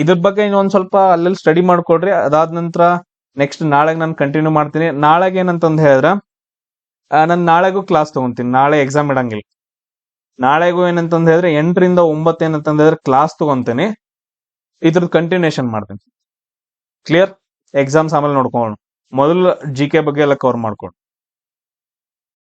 ಇದ್ರ ಬಗ್ಗೆ ಇನ್ನೊಂದ್ ಸ್ವಲ್ಪ ಅಲ್ಲಲ್ಲಿ ಸ್ಟಡಿ ಮಾಡ್ಕೊಡ್ರಿ. ಅದಾದ ನಂತರ ನೆಕ್ಸ್ಟ್ ನಾಳೆಗೆ ನಾನು ಕಂಟಿನ್ಯೂ ಮಾಡ್ತೀನಿ. ನಾಳೆಗೆ ಏನಂತಂದ್ ಹೇಳಿದ್ರ ನಾನು ನಾಳೆಗೂ ಕ್ಲಾಸ್ ತಗೊಂತೀನಿ. ನಾಳೆ ಎಕ್ಸಾಮ್ ಇಡಂಗಿಲ್ಲ. ನಾಳೆಗೂ ಏನಂತಂದ್ ಹೇಳಿದ್ರೆ ಎಂಟರಿಂದ ಒಂಬತ್ತು ಏನಂತಂದ್ರೆ ಕ್ಲಾಸ್ ತಗೊಂತೀನಿ. ಇದ್ರದ್ದು ಕಂಟಿನ್ಯೂಷನ್ ಮಾಡ್ತೀನಿ. ಕ್ಲಿಯರ್ ಎಕ್ಸಾಮ್ಸ್ ಆಮೇಲೆ ನೋಡ್ಕೊಳ್ಳೋಣ. ಮೊದಲು ಜಿ ಕೆ ಬಗ್ಗೆ ಎಲ್ಲ ಕವರ್ ಮಾಡ್ಕೊಂಡು.